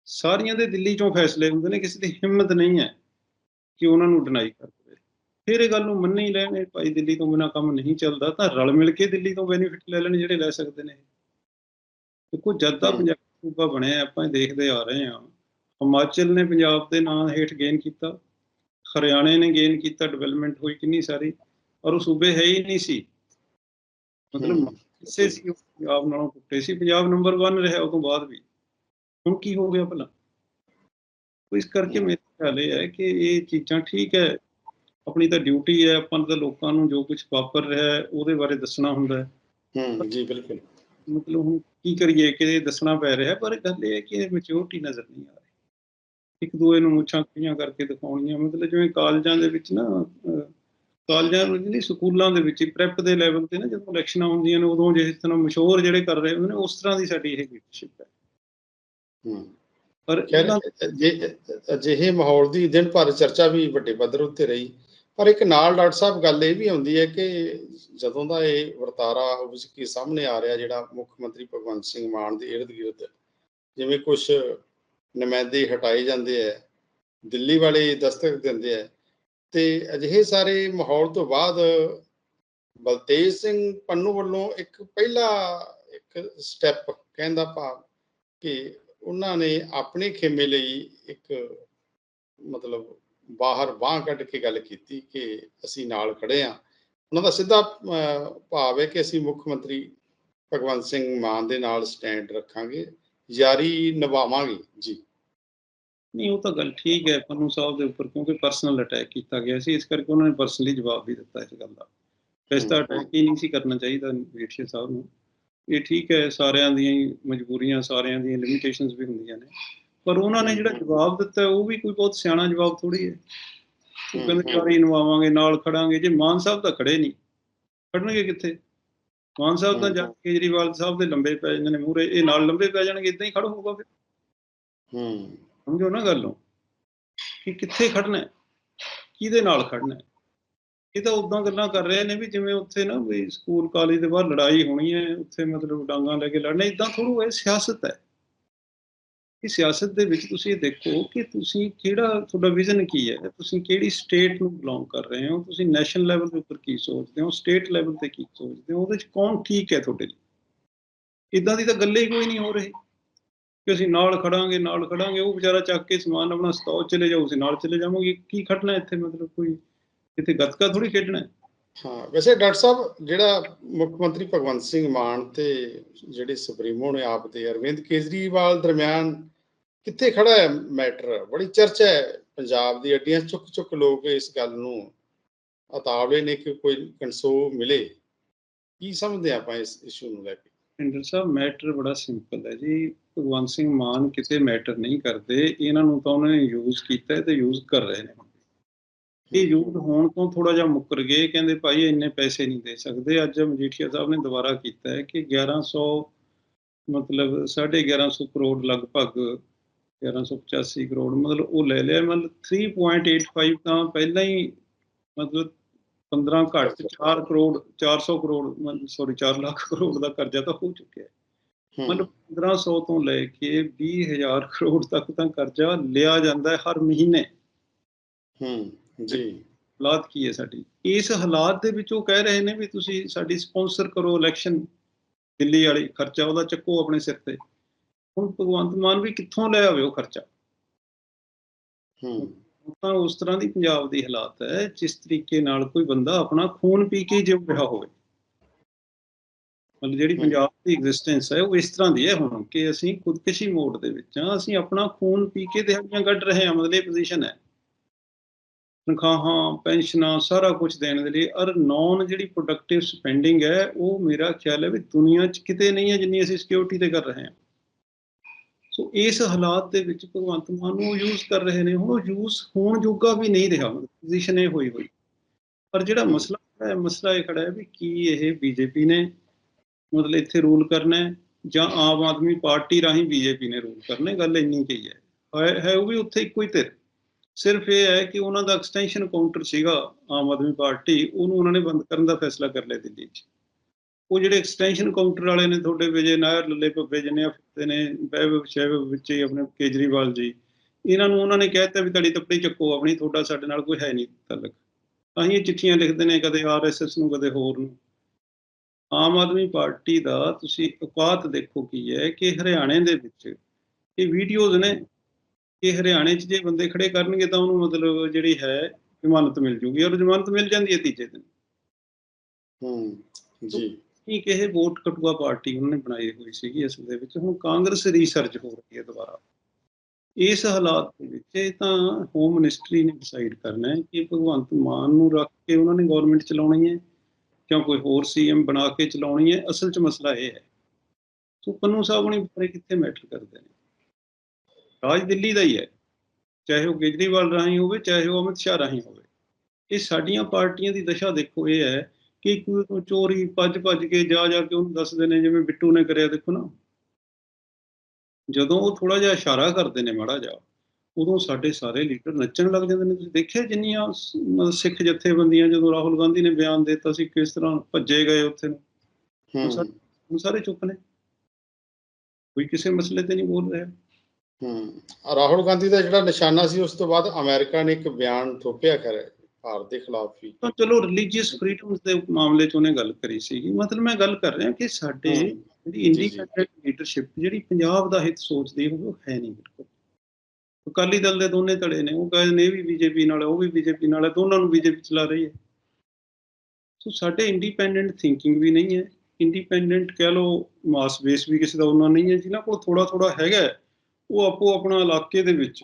ਸਾਰੀਆਂ ਦੇ ਦਿੱਲੀ ਚੋਂ ਫੈਸਲੇ ਹੁੰਦੇ ਨੇ, ਕਿਸੇ ਦੀ ਹਿੰਮਤ ਨਹੀਂ ਹੈ ਕਿ ਉਹਨਾਂ ਨੂੰ ਡਿਨਾਈ ਕਰ ਫਿਰ ਇਹ ਗੱਲ ਨੂੰ ਮੰਨ ਹੀ ਲੈਣੇ ਭਾਈ ਦਿੱਲੀ ਤੋਂ ਬਿਨਾ ਕੰਮ ਨਹੀਂ ਚੱਲਦਾ ਤਾਂ ਰਲ ਮਿਲ ਕੇ ਦਿੱਲੀ ਤੋਂ ਬੈਨੀਫਿਟ ਲੈ ਲੈਣ ਜਿਹੜੇ ਲੈ ਸਕਦੇ ਨੇ। ਦੇਖੋ ਜਦ ਦਾ। ਪੰਜਾਬ ਸੂਬਾ ਬਣਿਆ ਆਪਾਂ ਦੇਖਦੇ ਆ ਰਹੇ ਹਾਂ। ਹਿਮਾਚਲ ਨੇ ਪੰਜਾਬ ਦੇ ਨਾਂ ਹੇਠ ਗੇਨ ਕੀਤਾ। ਹਰਿਆਣੇ ਨੇ ਗੇਨ ਕੀਤਾ ਡਿਵੈਲਪਮੈਂਟ ਹੋਈ ਕਿੰਨੀ ਸਾਰੀ ਔਰ ਉਹ ਸੂਬੇ ਹੈ ਹੀ ਨਹੀਂ ਸੀ। ਮਤਲਬ ਹੂੰ। ਹਿੱਸੇ ਸੀ ਉਹ ਪੰਜਾਬ ਨਾਲੋਂ ਟੁੱਟੇ ਸੀ। ਪੰਜਾਬ ਨੰਬਰ 1 ਰਿਹਾ ਤੋਂ ਬਾਅਦ ਵੀ। ਹੁਣ ਕੀ ਹੋ ਗਿਆ ਭਲਾ? ਇਸ ਕਰਕੇ। ਮੇਰਾ ਖਿਆਲ ਇਹ ਹੈ ਕਿ ਇਹ ਚੀਜ਼ਾਂ ਠੀਕ ਹੈ। ਆਪਣੀ ਤਾਂ ਡਿਊਟੀ ਹੈ ਆਪਾਂ ਤਾਂ ਲੋਕਾਂ ਨੂੰ ਜੋ ਕੁਝ ਵਾਪਰ ਰਿਹਾ ਹੈ ਉਹਦੇ ਬਾਰੇ ਦੱਸਣਾ ਹੁੰਦਾ ਹੈ। ਹੂੰ ਜੀ ਬਿਲਕੁਲ। ਮਤਲਬ ਹੁਣ ਕੀ ਕਰੀਏ ਕਿ ਦੱਸਣਾ ਪੈ ਰਿਹਾ ਪਰ ਗੱਲ ਇਹ ਹੈ ਕਿ ਮੈਚੁਰਿਟੀ ਨਜ਼ਰ ਨਹੀਂ ਆ ਰਹੀ। ਇੱਕ ਦੂਏ ਨੂੰ ਮੁੱਛਾਂ ਖੜੀਆਂ ਕਰਕੇ ਦਿਖਾਉਣੀਆਂ ਮਤਲਬ ਜਿਵੇਂ ਕਾਲਜਾਂ ਦੇ ਵਿੱਚ ਨਾ ਕਾਲਜਾਂ ਨੂੰ ਜਿਹੜੀ ਸਕੂਲਾਂ ਦੇ ਵਿੱਚ ਪ੍ਰੈਪ ਦੇ ਲੈਵਲ ਤੇ ਨਾ ਜਦੋਂ ਇਲੈਕਸ਼ਨਾਂ ਹੁੰਦੀਆਂ ਨੇ ਉਦੋਂ ਜਿਸ ਤਰ੍ਹਾਂ ਮਸ਼ਹੂਰ ਜਿਹੜੇ ਕਰ ਰਹੇ ਹੁੰਦੇ ਨੇ ਉਸ ਤਰ੍ਹਾਂ ਦੀ ਸਾਡੀ ਇਹ ਲੀਡਰਸ਼ਿਪ ਹੈ। ਹੂੰ। ਪਰ ਜੇ ਅਜਿਹੇ ਮਾਹੌਲ ਦੀ ਦਿਨ ਭਰ ਚਰਚਾ ਵੀ ਵੱਡੇ ਪੱਧਰ ਉੱਤੇ ਰਹੀ। ਪਰ ਇੱਕ ਨਾਲ ਡਾਕਟਰ ਸਾਹਿਬ ਗੱਲ ਇਹ ਵੀ ਆਉਂਦੀ ਹੈ ਕਿ ਜਦੋਂ ਦਾ ਇਹ ਵਰਤਾਰਾ ਉਸ ਕੀ ਸਾਹਮਣੇ ਆ ਰਿਹਾ ਜਿਹੜਾ ਮੁੱਖ ਮੰਤਰੀ ਭਗਵੰਤ ਸਿੰਘ ਮਾਨ ਦੇ ਇਰਦ ਗਿਰਦ, ਜਿਵੇਂ ਕੁਝ ਨੁਮਾਇੰਦੇ ਹਟਾਏ ਜਾਂਦੇ ਆ, ਦਿੱਲੀ ਵਾਲੇ ਦਸਤਕ ਦਿੰਦੇ ਆ, ਤੇ ਅਜਿਹੇ ਸਾਰੇ ਮਾਹੌਲ ਤੋਂ ਬਾਅਦ ਬਲਤੇਜ ਸਿੰਘ ਪੰਨੂ ਵੱਲੋਂ ਇੱਕ ਪਹਿਲਾ ਇੱਕ ਸਟੈਪ ਕਹਿੰਦਾ ਭਾਵ ਕਿ ਉਹਨਾਂ ਨੇ ਆਪਣੇ ਖੇਮੇ ਲਈ ਇੱਕ ਮਤਲਬ ਬਾਹਰ ਬਾਹ ਕੱਢ ਕੇ ਗੱਲ ਕੀਤੀ ਕਿ ਅਸੀਂ ਨਾਲ ਖੜੇ ਆ। ਉਹਨਾਂ ਦਾ ਸਿੱਧਾ ਭਾਵ ਹੈ ਕਿ ਅਸੀਂ ਮੁੱਖ ਮੰਤਰੀ ਭਗਵੰਤ ਸਿੰਘ ਮਾਨ ਦੇ ਨਾਲ ਸਟੈਂਡ ਰੱਖਾਂਗੇ। ਯਾਰੀ ਨਿਭਾਵਾਂਗੇ ਜੀ। ਨਹੀਂ ਉਹ ਤਾਂ ਗੱਲ ਠੀਕ ਹੈ ਪੰਨੂ ਸਾਹਿਬ ਦੇ ਉੱਪਰ ਕਿਉਂਕਿ ਪਰਸਨਲ ਅਟੈਕ ਕੀਤਾ ਗਿਆ ਸੀ। ਇਸ ਕਰਕੇ ਉਹਨਾਂ ਨੇ ਪਰਸਨਲੀ ਜਵਾਬ ਵੀ ਦਿੱਤਾ ਇਸ ਗੱਲ ਦਾ। ਹਮ, ਹਮ। ਅਟੈਕ ਹੀ ਨਹੀਂ ਸੀ ਕਰਨਾ ਚਾਹੀਦਾ ਵੇਠੀਆ ਸਾਹਿਬ ਨੂੰ। ਇਹ ਠੀਕ ਹੈ ਸਾਰਿਆਂ ਦੀਆਂ ਮਜਬੂਰੀਆਂ ਸਾਰਿਆਂ ਦੀਆਂ ਲਿਮਿਟੇਸ਼ਨਸ ਵੀ ਹੁੰਦੀਆਂ ਨੇ। ਪਰ ਉਹਨਾਂ ਨੇ ਜਿਹੜਾ ਜਵਾਬ ਦਿੱਤਾ ਉਹ ਵੀ ਕੋਈ ਬਹੁਤ ਸਿਆਣਾ ਜਵਾਬ ਥੋੜੀ ਹੈ। ਉਹ ਕਹਿੰਦੇ। ਚਾਰੇ ਨਵਾਵਾਂਗੇ ਨਾਲ ਖੜਾਂਗੇ। ਜੇ ਮਾਨ ਸਾਹਿਬ ਤਾਂ ਖੜੇ ਨਹੀਂ ਖੜਨਗੇ ਕਿੱਥੇ? ਮਾਨ ਸਾਹਿਬ ਤਾਂ ਜਾ। ਕੇ ਕੇਜਰੀਵਾਲ ਸਾਹਿਬ ਦੇ ਲੰਬੇ ਪੈ ਜਾਂਦੇ ਨੇ ਮੂਰੇ ਇਹ ਨਾਲ ਲੰਬੇ ਪੈ ਜਾਣਗੇ ਇਦਾਂ ਹੀ ਖੜਾ ਹੋਊਗਾ ਫਿਰ। ਹੂੰ। ਸਮਝੋ ਨਾ ਗੱਲ ਨੂੰ ਕਿ ਕਿੱਥੇ ਖੜਨਾ ਹੈ? ਕਿਹਦੇ ਨਾਲ ਖੜਨਾ ਹੈ? ਇਹ ਤਾਂ ਉਦਾਂ ਗੱਲਾਂ ਕਰ ਰਹੇ ਨੇ ਵੀ ਜਿਵੇਂ ਉੱਥੇ ਨਾ ਵੀ ਸਕੂਲ ਕਾਲਜ ਦੇ ਬਾਹਰ ਲੜਾਈ ਹੋਣੀ ਹੈ ਉੱਥੇ ਮਤਲਬ ਡਾਂਗਾ ਲੈ ਕੇ ਲੜਨਾ ਇਦਾਂ ਥੋੜ੍ਹਾ ਇਹ ਸਿਆਸਤ ਹੈ। ਕਿ ਸਿਆਸਤ ਦੇ ਵਿੱਚ ਤੁਸੀਂ ਇਹ ਦੇਖੋ ਕਿ ਤੁਸੀਂ ਕਿਹੜਾ ਤੁਹਾਡਾ ਵਿਜ਼ਨ ਕੀ ਹੈ? ਤੁਸੀਂ ਕਿਹੜੀ ਸਟੇਟ ਨੂੰ ਬਿਲੋਂਗ ਕਰ ਰਹੇ ਹੋ? ਤੁਸੀਂ ਨੈਸ਼ਨਲ ਲੈਵਲ ਦੇ ਉੱਪਰ ਕੀ ਸੋਚਦੇ ਹੋ? ਸਟੇਟ ਲੈਵਲ ਤੇ ਕੀ ਸੋਚਦੇ ਹੋ? ਉਹਦੇ ਵਿੱਚ ਕੌਣ ਠੀਕ ਹੈ ਤੁਹਾਡੇ ਲਈ? ਇਦਾਂ ਦੀ ਤਾਂ ਗੱਲ ਹੀ ਕੋਈ ਨਹੀਂ ਹੋ ਰਹੀ। ਕਿ ਅਸੀਂ ਨਾਲ ਖੜਾਂਗੇ ਨਾਲ ਖੜਾਂਗੇ, ਉਹ ਵਿਚਾਰਾ ਚੱਕ ਕੇ ਸਮਾਨ ਆਪਣਾ ਸਟਾਉ ਚਲੇ ਜਾਊ, ਅਸੀਂ ਨਾਲ ਚਲੇ ਜਾਵਾਂਗੇ। ਕੀ ਖੜਨਾ ਇੱਥੇ? ਮਤਲਬ ਕੋਈ ਇੱਥੇ ਗੱਤਕਾ ਥੋੜੀ ਖੇਡਣਾ ਹੈ। ਹਾਂ, ਵੈਸੇ ਡਾਕਟਰ ਸਾਹਿਬ, ਜਿਹੜਾ ਮੁੱਖ ਮੰਤਰੀ ਭਗਵੰਤ ਸਿੰਘ ਮਾਨ ਤੇ ਜਿਹੜੇ ਸੁਪਰੀਮੋ ਨੇ ਆਪ ਦੇ ਅਰਵਿੰਦ ਕੇਜਰੀਵਾਲ ਦਰਮਿਆਨ ਕਿੱਥੇ ਖੜਾ ਹੈ ਮੈਟਰ? ਬੜੀ ਚਰਚਾ ਹੈ ਪੰਜਾਬ ਦੀ ਅੱਡੀਆਂ ਚੁੱਕ ਚੁੱਕ ਲੋਕ ਇਸ ਗੱਲ ਨੂੰ ਅਤਾਵੇ ਨੇ ਕਿ ਕੋਈ ਕੰਸੋ ਮਿਲੇ। ਕੀ ਸਮਝਦੇ ਆਪਾਂ ਇਸ ਇਸ਼ੂ ਨੂੰ ਲੈ ਕੇ? ਇੰਦਰ ਸਾਹਿਬ, ਮੈਟਰ ਬੜਾ ਸਿੰਪਲ ਹੈ ਜੀ। ਭਗਵੰਤ ਸਿੰਘ ਮਾਨ ਕਿਤੇ ਮੈਟਰ ਨਹੀਂ ਕਰਦੇ। ਇਹਨਾਂ ਨੂੰ ਤਾਂ ਉਹਨਾਂ ਨੇ ਯੂਜ਼ ਕੀਤਾ ਤੇ ਯੂਜ਼ ਕਰ ਰਹੇ ਨੇ। ਇਹ ਯੁੱਧ ਹੋਣ ਤੋਂ ਥੋੜਾ ਜਿਹਾ ਮੁੱਕਰ ਗਏ ਕਹਿੰਦੇ ਭਾਈ ਇੰਨੇ ਪੈਸੇ ਨਹੀਂ ਦੇ ਸਕਦੇ। ਅੱਜ ਮਜੀਠੀਆ ਸਾਹਿਬ ਨੇ ਦੁਬਾਰਾ ਕੀਤਾ ਹੈ ਕਿ 1100 ਮਤਲਬ 1150 ਕਰੋੜ ਲਗਭਗ 1185 ਕਰੋੜ ਮਤਲਬ ਉਹ ਲੈ ਲਿਆ। ਮਤਲਬ 3.85 ਤਾਂ ਪਹਿਲਾਂ ਹੀ ਮਤਲਬ 15 ਘੱਟ 4 ਕਰੋੜ 400 ਕਰੋੜ ਸੌਰੀ 4 ਲੱਖ ਕਰੋੜ ਦਾ ਕਰਜ਼ਾ ਤਾਂ ਹੋ ਚੁੱਕਿਆ ਹੈ। ਹੂੰ, ਮਤਲਬ 1500 ਤੋਂ ਲੈ ਕੇ 20000 ਕਰੋੜ ਤੱਕ ਤਾਂ ਕਰਜ਼ਾ ਲਿਆ ਜਾਂਦਾ ਹੈ ਹਰ ਮਹੀਨੇ। ਹੂੰ। ਜੀ। ਹਾਲਾਤ ਕੀ ਹੈ ਸਾਡੀ? ਇਸ ਹਾਲਾਤ ਦੇ ਵਿੱਚ ਉਹ ਕਹਿ ਰਹੇ ਨੇ ਵੀ ਤੁਸੀਂ ਸਾਡੀ ਸਪਾਂਸਰ ਕਰੋ ਇਲੈਕਸ਼ਨ ਦਿੱਲੀ ਵਾਲੀ ਖਰਚਾ ਉਹਦਾ ਚੱਕੋ ਆਪਣੇ ਸਿਰ ਤੇ। ਹੁਣ ਭਗਵੰਤ ਮਾਨ ਵੀ ਕਿੱਥੋਂ ਲੈ ਆਵੇ ਉਹ ਖਰਚਾ? ਹੂੰ। ਤਾਂ ਉਸ ਤਰ੍ਹਾਂ ਦੀ ਪੰਜਾਬ ਦੀ ਹਾਲਾਤ ਹੈ ਜਿਸ ਤਰੀਕੇ ਨਾਲ ਕੋਈ ਬੰਦਾ ਆਪਣਾ ਖੂਨ ਪੀ ਕੇ ਜਿਉ ਰਿਹਾ ਹੋਵੇ। ਮਤਲਬ ਜਿਹੜੀ। ਪੰਜਾਬ ਦੀ ਐਗਜ਼ਿਸਟੈਂਸ ਹੈ ਉਹ ਇਸ ਤਰ੍ਹਾਂ ਦੀ ਹੈ ਹੁਣ ਕਿ ਅਸੀਂ ਖੁਦਕਸ਼ੀ ਮੋਡ ਦੇ ਵਿੱਚ ਹਾਂ ਅਸੀਂ ਆਪਣਾ ਖੂਨ ਪੀ ਕੇ ਦਿਹਾੜੀਆਂ ਕੱਢ ਰਹੇ ਹਾਂ ਮਤਲਬ ਇਹ ਪੋਜੀਸ਼ਨ ਹੈ। ਤਨਖਾਹਾਂ, ਪੈਨਸ਼ਨਾਂ, ਸਾਰਾ ਕੁਝ ਦੇਣ ਦੇ ਲਈ। ਔਰ ਨੌਨ ਜਿਹੜੀ ਪ੍ਰੋਡਕਟਿਵ ਸਪੈਂਡਿੰਗ ਹੈ, ਉਹ ਮੇਰਾ ਖਿਆਲ ਹੈ ਵੀ ਦੁਨੀਆ 'ਚ ਕਿਤੇ ਨਹੀਂ ਹੈ ਜਿੰਨੀ ਅਸੀਂ ਸਿਕਿਉਰਿਟੀ ਤੇ ਕਰ ਰਹੇ ਹਾਂ। ਸੋ ਇਸ ਹਾਲਾਤ ਦੇ ਵਿੱਚ ਭਗਵੰਤ ਮਾਨ ਨੂੰ ਯੂਜ਼ ਕਰ ਰਹੇ ਨੇ। ਹੁਣ ਉਹ ਯੂਜ਼ ਹੋਣ ਜੋਗਾ ਵੀ ਨਹੀਂ ਰਿਹਾ। ਪੋਜੀਸ਼ਨ ਇਹ ਹੋਈ ਹੋਈ। ਪਰ ਜਿਹੜਾ ਮਸਲਾ ਖੜਾ ਹੈ, ਮਸਲਾ ਇਹ ਖੜਾ ਹੈ ਵੀ ਕੀ ਇਹ ਬੀਜੇਪੀ ਨੇ ਮਤਲਬ ਇੱਥੇ ਰੂਲ ਕਰਨਾ ਹੈ ਜਾਂ ਆਮ ਆਦਮੀ ਪਾਰਟੀ ਰਾਹੀਂ ਬੀਜੇਪੀ ਨੇ ਰੂਲ ਕਰਨਾ ਗੱਲ ਇੰਨੀ ਕਹੀ ਹੈ ਹੈ ਉਹ ਵੀ ਉੱਥੇ ਇੱਕੋ ਹੀ ਧਿਰ। ਸਿਰਫ ਇਹ ਹੈ ਕਿ ਉਹਨਾਂ ਦਾ ਐਕਸਟੈਂਸ਼ਨ ਕਾਊਂਟਰ ਸੀਗਾ ਆਮ ਆਦਮੀ ਪਾਰਟੀ, ਉਹਨੂੰ ਉਹਨਾਂ ਨੇ ਬੰਦ ਕਰਨ ਦਾ ਫੈਸਲਾ ਕਰ ਲਿਆ ਦਿੱਲੀ 'ਚ। ਉਹ ਜਿਹੜੇ ਐਕਸਟੈਂਸ਼ਨ ਕਾਊਂਟਰ ਵਾਲੇ ਨੇ ਤੁਹਾਡੇ ਵਿਜੇ ਨਾਇਰ, ਲੱਲੇ ਭੱਬੇ ਜਿੰਨੇ ਫਿਰਦੇ ਨੇ, ਬਹਿਬ ਸ਼ਹਿਬ ਵਿੱਚ ਹੀ ਆਪਣੇ ਕੇਜਰੀਵਾਲ ਜੀ, ਇਹਨਾਂ ਨੂੰ ਉਹਨਾਂ ਨੇ ਕਹਿ ਦਿੱਤਾ ਵੀ ਤੁਹਾਡੀ ਤੱਪੜੀ ਚੱਕੋ, ਆਪਣੀ ਤੁਹਾਡਾ ਸਾਡੇ ਨਾਲ ਕੋਈ ਹੈ ਨਹੀਂ ਤਲਕ। ਤਾਂ ਹੀ ਇਹ ਚਿੱਠੀਆਂ ਲਿਖਦੇ ਨੇ ਕਦੇ ਆਰਐਸਐਸ ਨੂੰ, ਕਦੇ ਹੋਰ ਨੂੰ। ਆਮ ਆਦਮੀ ਪਾਰਟੀ ਦਾ ਤੁਸੀਂ ਔਕਾਤ ਦੇਖੋ ਕੀ ਹੈ ਕਿ ਹਰਿਆਣੇ ਦੇ ਵਿੱਚ ਇਹ ਵੀਡੀਓਜ਼ ਨੇ ਕਿ ਹਰਿਆਣੇ 'ਚ ਜੇ ਬੰਦੇ ਖੜੇ ਕਰਨਗੇ ਤਾਂ ਉਹਨੂੰ ਮਤਲਬ ਜਿਹੜੀ ਹੈ ਜ਼ਮਾਨਤ ਮਿਲ ਜੂਗੀ ਔਰ ਜ਼ਮਾਨਤ ਮਿਲ ਜਾਂਦੀ ਹੈ ਤੀਜੇ ਦਿਨ। ਹੂੰ ਜੀ। ਠੀਕ ਇਹ ਵੋਟ ਕਟੂਆ ਪਾਰਟੀ ਉਹਨਾਂ ਨੇ ਬਣਾਈ ਹੋਈ ਸੀਗੀ ਅਸਲ ਦੇ ਵਿੱਚ। ਹੁਣ ਕਾਂਗਰਸ ਰੀਸਰਚ ਹੋ ਰਹੀ ਹੈ ਦੁਬਾਰਾ। ਇਸ ਹਾਲਾਤ ਦੇ ਵਿੱਚ ਇਹ ਤਾਂ ਹੋਮ ਮਿਨਿਸਟਰੀ ਨੇ ਡਿਸਾਈਡ ਕਰਨਾ ਹੈ ਕਿ ਭਗਵੰਤ ਮਾਨ ਨੂੰ ਰੱਖ ਕੇ ਉਹਨਾਂ ਨੇ ਗਵਰਨਮੈਂਟ ਚਲਾਉਣੀ ਹੈ ਜਾਂ ਕੋਈ ਹੋਰ ਸੀਐਮ ਬਣਾ ਕੇ ਚਲਾਉਣੀ ਹੈ। ਅਸਲ 'ਚ ਮਸਲਾ ਇਹ ਹੈ। ਸੋ ਪੰਨੂ ਸਾਹਿਬ ਹੁਣੀ ਬਾਰੇ ਕਿੱਥੇ ਮੈਟਰ ਕਰਦੇ ਨੇ? ਰਾਜ ਦਿੱਲੀ ਦਾ ਹੀ ਹੈ। ਚਾਹੇ ਉਹ ਕੇਜਰੀਵਾਲ ਰਾਹੀਂ ਹੋਵੇ ਚਾਹੇ ਉਹ ਅਮਿਤ ਸ਼ਾਹ ਰਾਹੀਂ ਹੋਵੇ। ਇਹ ਸਾਡੀਆਂ ਪਾਰਟੀਆਂ ਦੀ ਦਸ਼ਾ ਦੇਖੋ ਇਹ ਹੈ ਕਿ ਕੋਈ ਤੋਂ ਚੋਰੀ ਭੱਜ ਭੱਜ ਕੇ ਜਾ ਜਾ ਕੇ ਉਹਨੂੰ ਦੱਸਦੇ ਨੇ ਜਿਵੇਂ ਬਿੱਟੂ ਨੇ ਕਰਿਆ ਦੇਖੋ ਨਾ। ਜਦੋਂ ਉਹ ਥੋੜਾ ਜਿਹਾ ਇਸ਼ਾਰਾ ਕਰਦੇ ਨੇ ਮਾੜਾ ਜਿਹਾ ਉਦੋਂ ਸਾਡੇ ਸਾਰੇ ਲੀਡਰ ਨੱਚਣ ਲੱਗ ਜਾਂਦੇ ਨੇ। ਤੁਸੀਂ ਦੇਖਿਆ ਜਿੰਨੀਆਂ ਸਿੱਖ ਜਥੇਬੰਦੀਆਂ ਜਦੋਂ ਰਾਹੁਲ ਗਾਂਧੀ ਨੇ ਬਿਆਨ ਦਿੱਤਾ ਸੀ ਕਿਸ ਤਰ੍ਹਾਂ ਭੱਜੇ ਗਏ ਉੱਥੇ ਨੂੰ ਸਾਰੇ ਚੁੱਪ ਨੇ। ਕੋਈ ਕਿਸੇ ਮਸਲੇ ਤੇ ਨਹੀਂ ਬੋਲ ਰਿਹਾ। ਹੂੰ। ਰਾਹੁਲ ਗਾਂਧੀ ਦਾ ਜਿਹੜਾ ਨਿਸ਼ਾਨਾ ਸੀ ਉਸ ਤੋਂ ਬਾਅਦ ਅਮਰੀਕਾ ਨੇ ਇੱਕ ਬਿਆਨ ਥੋਪਿਆ ਕਰੇ ਭਾਰਤ ਦੇ ਖਿਲਾਫ ਵੀ। ਤਾਂ ਚਲੋ ਰਿਲੀਜੀਅਸ ਫਰੀडम्स ਦੇ ਮਾਮਲੇ 'ਚ ਉਹਨੇ ਗੱਲ ਕਰੀ ਸੀਗੀ। ਮਤਲਬ ਮੈਂ ਗੱਲ ਕਰ ਰਿਹਾ ਕਿ ਸਾਡੇ ਜਿਹੜੀ ਇੰਡੀਪੈਂਡੈਂਟ ਲੀਡਰਸ਼ਿਪ ਜਿਹੜੀ ਪੰਜਾਬ ਦਾ ਹਿੱਤ ਸੋਚਦੀ ਹੋਵੇ ਉਹ ਹੈ ਨਹੀਂ ਬਿਲਕੁਲ। ਅਕਾਲੀ ਦਲ ਦੇ ਦੋਨੇ ਧੜੇ ਨੇ। ਉਹ ਕਹਿੰਦੇ ਨੇ ਵੀ ਬੀਜੇਪੀ ਨਾਲ ਉਹ ਵੀ ਬੀਜੇਪੀ ਨਾਲ ਹੈ ਦੋਨਾਂ ਨੂੰ ਬੀਜੇਪੀ ਚਲਾ ਰਹੀ ਹੈ। ਸੋ ਸਾਡੇ ਇੰਡੀਪੈਂਡੈਂਟ ਥਿੰਕਿੰਗ ਵੀ ਨਹੀਂ ਹੈ। ਇੰਡੀਪੈਂਡੈਂਟ ਕਹਿ ਲੋ ਮਾਸ ਬੇਸ ਵੀ ਕਿਸੇ ਦਾ ਉਹਨਾਂ ਨਹੀਂ ਹੈ ਜਿਨ੍ਹਾਂ ਕੋਲ ਥੋੜਾ ਥੋੜਾ ਹੈਗਾ ਉਹ ਆਪੋ ਆਪਣਾ ਇਲਾਕੇ ਦੇ ਵਿੱਚ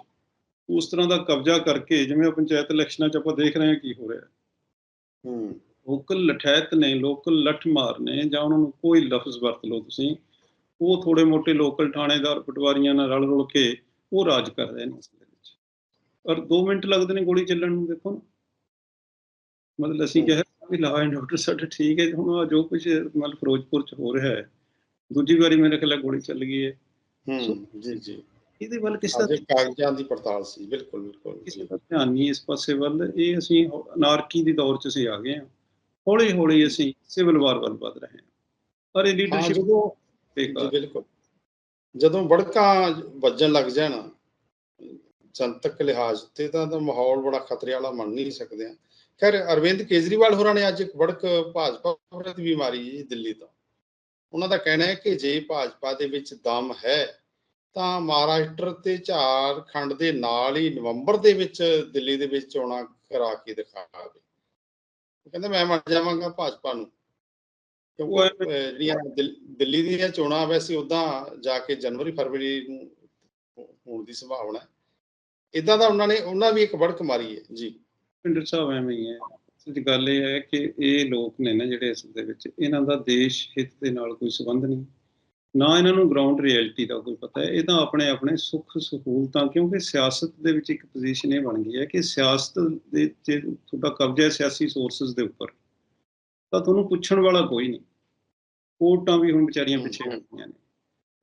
ਉਸ ਤਰ੍ਹਾਂ ਦਾ ਕਬਜ਼ਾ ਕਰਕੇ ਜਿਵੇਂ ਪੰਚਾਇਤ ਇਲੈਕਸ਼ਨਾਂ 'ਚ ਆਪਾਂ ਦੇਖ ਰਹੇ ਹਾਂ ਕੀ ਹੋ ਰਿਹਾ ਹੈ। ਹੂੰ। ਲੋਕਲ ਲਠੈਤ ਨੇ ਲੋਕਲ ਲੱਠਮਾਰ ਨੇ ਜਾਂ ਉਹਨਾਂ ਨੂੰ ਕੋਈ ਲਫ਼ਜ਼ ਵਰਤ ਲਓ ਤੁਸੀਂ ਉਹ ਥੋੜੇ ਮੋਟੇ ਲੋਕਲ ਥਾਣੇਦਾਰ ਪਟਵਾਰੀਆਂ ਨਾਲ ਰਲ ਰੁਲ ਕੇ ਉਹ ਰਾਜ ਕਰ ਰਹੇ ਨੇ ਇਸ ਦੇ ਵਿੱਚ। ਔਰ 2 ਮਿੰਟ ਲੱਗਦੇ ਨੇ ਗੋਲੀ ਚੱਲਣ ਨੂੰ ਦੇਖੋ ਨਾ। ਮਤਲਬ ਅਸੀਂ ਕਹਿ ਵੀ ਲਾ ਐਂਡ ਆਰਡਰ ਸਾਡਾ ਠੀਕ ਹੈ ਹੁਣ ਜੋ ਕੁਝ ਮਤਲਬ ਫਿਰੋਜ਼ਪੁਰ ਚ ਹੋ ਰਿਹਾ ਹੈ ਦੂਜੀ ਵਾਰੀ ਮੇਰੇ ਖਿਆਲ ਗੋਲੀ ਚੱਲ ਗਈ ਹੈ। ਹੂੰ ਜੀ ਜੀ। ਇਹਦੇ ਵੱਲ ਕਿਸੇ ਦਾ ਕਾਗਜ਼ਾਂ ਦੀ ਪੜਤਾਲ ਸੀ ਬਿਲਕੁਲ ਬਿਲਕੁਲ। ਕਿਸੇ ਜੀ ਦਾ ਧਿਆਨ ਨਹੀਂ ਇਸ ਪਾਸੇ ਵੱਲ। ਇਹ ਅਸੀਂ ਅਨਾਰਕੀ ਦੀ ਦੌਰ 'ਚ ਅਸੀਂ ਆ ਗਏ ਹਾਂ। ਹੌਲੀ ਹੌਲੀ ਅਸੀਂ ਸਿਵਲ ਵਾਰ ਵੱਲ ਵਧ ਰਹੇ ਹਾਂ। ਪਰ ਇਹ ਲੀਡਰਸ਼ਿਪ ਜਦੋਂ ਜੀ ਬਿਲਕੁਲ। ਜਦੋਂ ਵੜਕਾਂ ਵੱਜਣ ਲੱਗ ਜਾਣ ਜਨਤਕ ਲਿਹਾਜ਼ ਤੇ ਤਾਂ ਤਾਂ ਮਾਹੌਲ ਬੜਾ ਖਤਰੇ ਵਾਲਾ ਮੰਨ ਨਹੀਂ ਸਕਦੇ ਆ ਖੈਰ ਅਰਵਿੰਦ ਕੇਜਰੀਵਾਲ ਹੋਰਾਂ ਨੇ ਅੱਜ ਇੱਕ ਵੜਕ ਭਾਜਪਾ ਵਿਰੁੱਧ ਵੀ ਮਾਰੀ ਜੀ ਦਿੱਲੀ ਤੋਂ। ਉਹਨਾਂ ਦਾ ਕਹਿਣਾ ਹੈ ਕਿ ਜੇ ਭਾਜਪਾ ਦੇ ਵਿੱਚ ਦਮ ਹੈ ਤਾਂ ਮਹਾਰਾਸ਼ਟਰ ਤੇ ਝਾਰਖੰਡ ਦੇ ਨਾਲ ਹੀ ਨਵੰਬਰ ਦੇ ਵਿੱਚ ਦਿੱਲੀ ਦੇ ਵਿੱਚ ਚੋਣਾਂ ਕਰਾ ਕੇ ਦਿਖਾਵੇ ਕਹਿੰਦਾ ਮੈਂ ਮੰਨ ਜਾਵਾਂਗਾ ਭਾਜਪਾ ਨੂੰ। ਕਿਉਂਕਿ ਜਿਹੜੀਆਂ ਦਿਲ- ਦੀਆਂ ਚੋਣਾਂ ਵੈਸੇ ਉਦਾਂ ਜਾ ਕੇ ਜਨਵਰੀ ਫਰਵਰੀ ਨੂੰ ਹੋਣ ਦੀ ਸੰਭਾਵਨਾ ਹੈ। ਇਦਾਂ ਦਾ ਉਹਨਾਂ ਨੇ ਉਹਨਾਂ ਵੀ ਇੱਕ ਵੜਕ ਮਾਰੀ ਹੈ ਜੀ। ਪਿੰਡਰ ਸਾਹਿਬ ਐਵੇਂ ਹੀ ਹੈ। ਸੱਚ ਗੱਲ ਇਹ ਹੈ ਕਿ ਇਹ ਲੋਕ ਨੇ ਨਾ ਜਿਹੜੇ ਅਸਲ ਦੇ ਵਿੱਚ ਇਹਨਾਂ ਦਾ ਦੇਸ਼ ਹਿੱਤ ਦੇ ਨਾਲ ਕੋਈ ਸੰਬੰਧ ਨਹੀਂ। ਨਾ ਇਹਨਾਂ ਨੂੰ ਗਰਾਊਂਡ ਰਿਐਲਿਟੀ ਦਾ ਕੋਈ ਪਤਾ ਹੈ ਇਹ ਤਾਂ ਆਪਣੇ ਆਪਣੇ ਸੁੱਖ ਸਹੂਲਤਾਂ ਕਿਉਂਕਿ ਸਿਆਸਤ ਦੇ ਵਿੱਚ ਇੱਕ ਪੋਜੀਸ਼ਨ ਇਹ ਬਣ ਗਈ ਹੈ ਕਿ ਸਿਆਸਤ ਦੇ ਜੇ ਤੁਹਾਡਾ ਕਬਜ਼ਾ ਹੈ ਸਿਆਸੀ ਸੋਰਸਸ ਦੇ ਉੱਪਰ। ਤਾਂ ਤੁਹਾਨੂੰ ਪੁੱਛਣ ਵਾਲਾ ਕੋਈ ਨਹੀਂ। ਕੋਰਟਾਂ ਵੀ ਹੁਣ ਵਿਚਾਰੀਆਂ ਪਿੱਛੇ ਹਟੀਆਂ ਨੇ।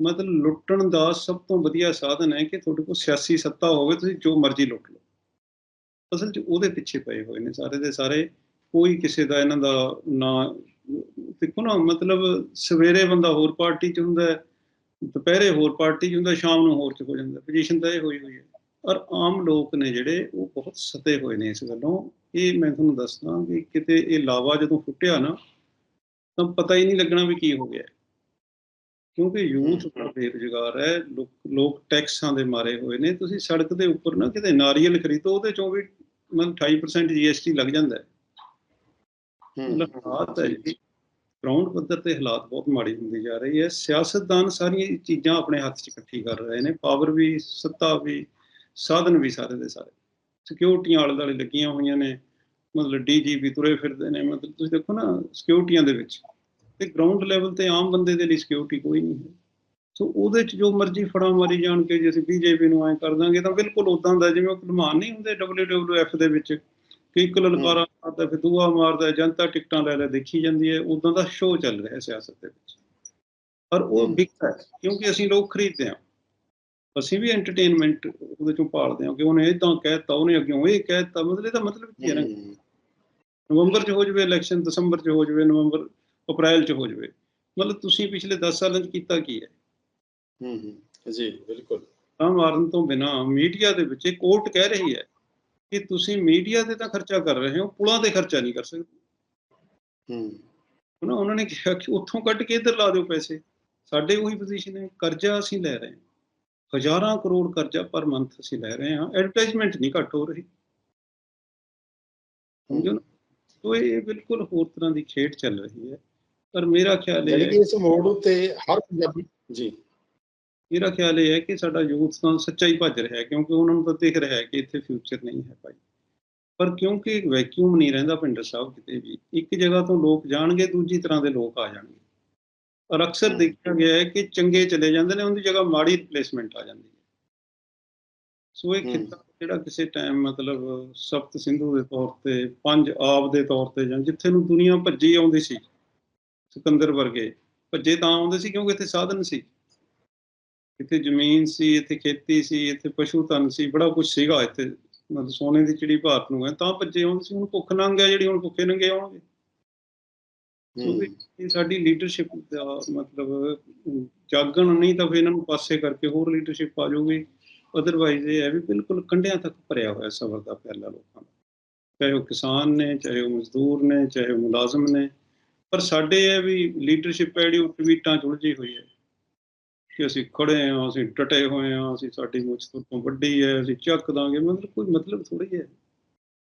ਮਤਲਬ ਲੁੱਟਣ ਦਾ ਸਭ ਤੋਂ ਵਧੀਆ ਸਾਧਨ ਹੈ ਕਿ ਤੁਹਾਡੇ ਕੋਲ ਸਿਆਸੀ ਸੱਤਾ ਹੋਵੇ ਤੁਸੀਂ ਜੋ ਮਰਜ਼ੀ ਲੁੱਟ ਲਓ। ਅਸਲ 'ਚ ਉਹਦੇ ਪਿੱਛੇ ਪਏ ਹੋਏ ਨੇ ਸਾਰੇ ਦੇ ਸਾਰੇ। ਕੋਈ ਕਿਸੇ ਦਾ ਇਹਨਾਂ ਦਾ ਨਾ ਦੇਖੋ ਨਾ, ਮਤਲਬ ਸਵੇਰੇ ਬੰਦਾ ਹੋਰ ਪਾਰਟੀ 'ਚ ਹੁੰਦਾ ਦੁਪਹਿਰੇ ਹੋਰ ਪਾਰਟੀ 'ਚ ਹੁੰਦਾ ਸ਼ਾਮ ਨੂੰ ਹੋਰ 'ਚ ਹੋ ਜਾਂਦਾ ਪੋਜੀਸ਼ਨ ਤਾਂ ਇਹ ਹੋਈ ਹੋਈ ਹੈ। ਔਰ ਆਮ ਲੋਕ ਨੇ ਜਿਹੜੇ, ਉਹ ਬਹੁਤ ਸਤੇ ਹੋਏ ਨੇ ਇਸ ਗੱਲੋਂ। ਇਹ ਮੈਂ ਤੁਹਾਨੂੰ ਦੱਸਦਾ ਕਿ ਕਿਤੇ ਇਹ ਲਾਵਾ ਜਦੋਂ ਫੁੱਟਿਆ ਨਾ, ਤਾਂ ਪਤਾ ਹੀ ਨਹੀਂ ਲੱਗਣਾ ਵੀ ਕੀ ਹੋ ਗਿਆ ਕਿਉਂਕਿ ਯੂਥ ਬੜਾ ਬੇਰੁਜ਼ਗਾਰ ਹੈ, ਲੋਕ ਟੈਕਸਾਂ ਦੇ ਮਾਰੇ ਹੋਏ ਨੇ। ਤੁਸੀਂ ਸੜਕ ਦੇ ਉੱਪਰ ਨਾ ਕਿਤੇ ਨਾਰੀਅਲ ਖਰੀਦੋ, ਉਹਦੇ ਚੋਂ ਵੀ ਮਨ 28% ਜੀਐਸਟੀ ਲੱਗ ਜਾਂਦਾ ਹੈ। ਹਾਲਾਤ ਹੈ ਜੀ ਗਰਾਊਂਡ ਪੱਧਰ ਤੇ ਹਾਲਾਤ ਬਹੁਤ ਮਾੜੀ ਹੁੰਦੀ ਜਾ ਰਹੀ ਹੈ। ਸਿਆਸਤਦਾਨ ਸਾਰੀਆਂ ਚੀਜ਼ਾਂ ਆਪਣੇ ਹੱਥ 'ਚ ਇਕੱਠੀ ਕਰ ਰਹੇ ਨੇ। ਪਾਵਰ ਵੀ, ਸੱਤਾ ਵੀ, ਸਾਧਨ ਵੀ ਸਾਰੇ ਦੇ ਸਾਰੇ। ਸਿਕਿਉਰਟੀਆਂ ਆਲੇ ਦੁਆਲੇ ਲੱਗੀਆਂ ਹੋਈਆਂ ਨੇ। ਮਤਲਬ ਡੀਜੀਪੀ ਤੁਰੇ ਫਿਰਦੇ ਨੇ। ਮਤਲਬ ਤੁਸੀਂ ਦੇਖੋ ਨਾ ਸਿਕਿਉਰਟੀਆਂ ਦੇ ਵਿੱਚ। ਤੇ ਗਰਾਊਂਡ ਲੈਵਲ ਤੇ ਆਮ ਬੰਦੇ ਦੇ ਲਈ ਸਿਕਿਉਰਿਟੀ ਕੋਈ ਨਹੀਂ ਹੈ। ਸੋ ਉਹਦੇ 'ਚ ਜੋ ਮਰਜ਼ੀ ਫੜਾ ਮਾਰੀ ਜਾਣ ਕੇ ਜੇ ਅਸੀਂ ਬੀਜੇਪੀ ਨੂੰ ਐਂ ਕਰ ਦਾਂਗੇ ਤਾਂ ਬਿਲਕੁਲ ਉਦਾਂ ਦਾ ਜਿਵੇਂ ਉਹ ਭਲਵਾਨ ਨਹੀਂ ਹੁੰਦੇ WWF ਦੇ ਵਿੱਚ। ਕਿ ਇੱਕ ਲਲਕਾਰਾ ਮਾਰਦਾ ਫਿਰ ਦੂਆ ਮਾਰਦਾ ਜਨਤਾ ਟਿਕਟਾਂ ਲੈ ਲੈ ਦੇਖੀ ਜਾਂਦੀ ਹੈ ਉਦਾਂ ਦਾ ਸ਼ੋਅ ਚੱਲ ਰਿਹਾ ਸਿਆਸਤ ਦੇ ਵਿੱਚ। ਔਰ ਉਹ ਵਿਕਦਾ ਹੈ ਕਿਉਂਕਿ ਅਸੀਂ ਲੋਕ ਖਰੀਦਦੇ ਹਾਂ। ਅਸੀਂ ਵੀ ਐਂਟਰਟੇਨਮੈਂਟ ਉਹਦੇ ਚੋਂ ਪਾਲਦੇ ਹਾਂ ਕਿ ਉਹਨੇ ਇਦਾਂ ਕਹਿਤਾ ਉਹਨੇ ਅੱਗੇ ਇਹ ਕਹਿਤਾ ਮਤਲਬ ਇਹਦਾ ਮਤਲਬ ਕੀ ਹੈ ਨਾ? ਨਵੰਬਰ 'ਚ ਹੋ ਜਵੇ ਇਲੈਕਸ਼ਨ ਦਸੰਬਰ 'ਚ ਹੋ ਜਵੇ ਨਵੰਬਰ ਅਪ੍ਰੈਲ 'ਚ ਹੋ ਜਵੇ। ਮਤਲਬ ਤੁਸੀਂ ਪਿਛਲੇ 10 ਸਾਲਾਂ 'ਚ ਕੀਤਾ ਕੀ ਹੈ? ਹੂੰ ਹੂੰ। ਜੀ ਬਿਲਕੁਲ। ਤਾਂ ਮਾਰਨ ਤੋਂ ਬਿਨਾ ਮੀਡੀਆ ਦੇ ਵਿੱਚ ਕੋਰਟ ਕਹਿ ਰਹੀ ਹੈ ਕਿ ਤੁਸੀਂ ਮੀਡੀਆ ਤੇ ਤਾਂ ਖਰਚਾ ਕਰ ਰਹੇ ਹੋ ਪੁਲਾਂ ਤੇ ਖਰਚਾ ਨਹੀਂ ਕਰ ਸਕਦੇ। ਹੂੰ। ਉਹਨਾਂ ਉਹਨਾਂ ਨੇ ਕਿਹਾ ਕਿ ਉੱਥੋਂ ਕੱਢ ਕੇ ਇੱਧਰ ਲਾ ਦਿਓ ਪੈਸੇ। ਸਾਡੇ ਉਹੀ ਪੋਜੀਸ਼ਨ ਹੈ ਕਰਜ਼ਾ ਅਸੀਂ ਲੈ ਰਹੇ ਹਾਂ। ਹਜ਼ਾਰਾਂ ਕਰੋੜ ਕਰਜ਼ਾ ਪਰ ਮੰਥ ਅਸੀਂ ਲੈ ਰਹੇ ਹਾਂ। ਐਡਵਰਟਾਈਜ਼ਮੈਂਟ ਨਹੀਂ ਘੱਟ ਹੋ ਰਹੀ। ਸਮਝੋ ਨਾ? ਤੋ ਇਹ ਬਿਲਕੁਲ ਹੋਰ ਤਰ੍ਹਾਂ ਦੀ ਖੇਡ ਚੱਲ ਰਹੀ ਹੈ। ਪਰ ਮੇਰਾ ਖਿਆਲ ਹੈ ਕਿ ਇਸ ਮੋੜ ਉਤੇ ਹਰ ਪੰਜਾਬੀ ਜੀ। ਮੇਰਾ ਖਿਆਲ ਇਹ ਹੈ ਕਿ ਸਾਡਾ ਯੂਥ ਤਾਂ ਸੱਚਾਈ ਭੱਜ ਰਿਹਾ ਹੈ ਕਿਉਂਕਿ ਉਹਨਾਂ ਨੂੰ ਤਾਂ ਦਿਖ ਰਿਹਾ ਹੈ ਕਿ ਇੱਥੇ ਫਿਊਚਰ ਨਹੀਂ ਹੈ ਭਾਈ। ਪਰ ਕਿਉਂਕਿ ਵੈਕਿਊਮ ਨਹੀਂ ਰਹਿੰਦਾ ਪਿੰਡਰ ਸਾਹਿਬ ਕਿਤੇ ਵੀ ਇੱਕ ਜਗ੍ਹਾ ਤੋਂ ਲੋਕ ਜਾਣਗੇ ਦੂਜੀ ਤਰ੍ਹਾਂ ਦੇ ਲੋਕ ਆ ਜਾਣਗੇ। ਔਰ ਅਕਸਰ ਦੇਖਿਆ ਗਿਆ ਹੈ ਕਿ ਚੰਗੇ ਚਲੇ ਜਾਂਦੇ ਨੇ ਉਹਦੀ ਜਗ੍ਹਾ ਮਾੜੀ ਰਿਪਲੇਸਮੈਂਟ ਆ ਜਾਂਦੀ ਹੈ। ਸੋ ਇਹ। ਖਿੱਤਾ ਜਿਹੜਾ ਕਿਸੇ ਟਾਈਮ ਮਤਲਬ ਸਪਤ ਸਿੰਧੂ ਦੇ ਤੌਰ ਤੇ ਪੰਜ ਆਬ ਦੇ ਤੌਰ ਤੇ ਜਾਂ ਜਿੱਥੇ ਨੂੰ ਦੁਨੀਆ ਭੱਜੀ ਆਉਂਦੀ ਸੀ ਸਿਕੰਦਰ ਵਰਗੇ ਭੱਜੇ ਤਾਂ ਆਉਂਦੇ ਸੀ ਕਿਉਂਕਿ ਇੱਥੇ ਸਾਧਨ ਸੀ। ਇੱਥੇ ਜ਼ਮੀਨ ਸੀ ਇੱਥੇ ਖੇਤੀ ਸੀ ਇੱਥੇ ਪਸ਼ੂ ਧਨ ਸੀ ਬੜਾ ਕੁਝ ਸੀਗਾ ਇੱਥੇ। ਮਤਲਬ ਸੋਨੇ ਦੀ ਚਿੜੀ ਭਾਰਤ ਨੂੰ ਹੈ। ਤਾਂ ਭੱਜੇ ਆਉਂਦੇ ਸੀ ਹੁਣ ਭੁੱਖ ਲੰਘ ਗਿਆ ਜਿਹੜੀ ਹੁਣ ਭੁੱਖੇ ਨੰਗੇ ਆਉਣਗੇ। ਹੂੰ, ਇਹ- ਸਾਡੀ ਲੀਡਰਸ਼ਿਪ ਦਾ ਮਤਲਬ ਜਾਗਣ ਨਹੀਂ ਤਾਂ ਫਿਰ ਇਹਨਾਂ ਨੂੰ ਪਾਸੇ ਕਰਕੇ ਹੋਰ ਲੀਡਰਸ਼ਿਪ ਆ ਜਾਊਗੀ। ਅਦਰਵਾਈਜ਼ ਇਹ ਹੈ ਵੀ ਬਿਲਕੁਲ ਕੰਢਿਆਂ ਤੱਕ ਭਰਿਆ ਹੋਇਆ ਸਬਰ ਦਾ ਫੈਲਾ ਲੋਕਾਂ ਦਾ। ਚਾਹੇ ਉਹ ਕਿਸਾਨ ਨੇ ਚਾਹੇ ਉਹ ਮਜ਼ਦੂਰ ਨੇ ਚਾਹੇ ਉਹ ਮੁਲਾਜ਼ਮ ਨੇ। ਪਰ ਸਾਡੇ ਇਹ ਵੀ ਲੀਡਰਸ਼ਿਪ ਹੈ ਜਿਹੜੀ ਉਹ ਟਵੀਟਾਂ 'ਚ ਉਲਝੀ ਹੋਈ ਹੈ। ਕਿ ਅਸੀਂ ਖੜੇ ਹਾਂ ਅਸੀਂ ਡਟੇ ਹੋਏ ਹਾਂ ਅਸੀਂ ਸਾਡੀ ਮੁੱਛ ਤੋਂ ਤੋਂ ਵੱਡੀ ਹੈ ਅਸੀਂ ਚੱਕ ਦਾਂਗੇ। ਮਤਲਬ ਕੋਈ ਮਤਲਬ ਥੋੜੀ ਹੈ।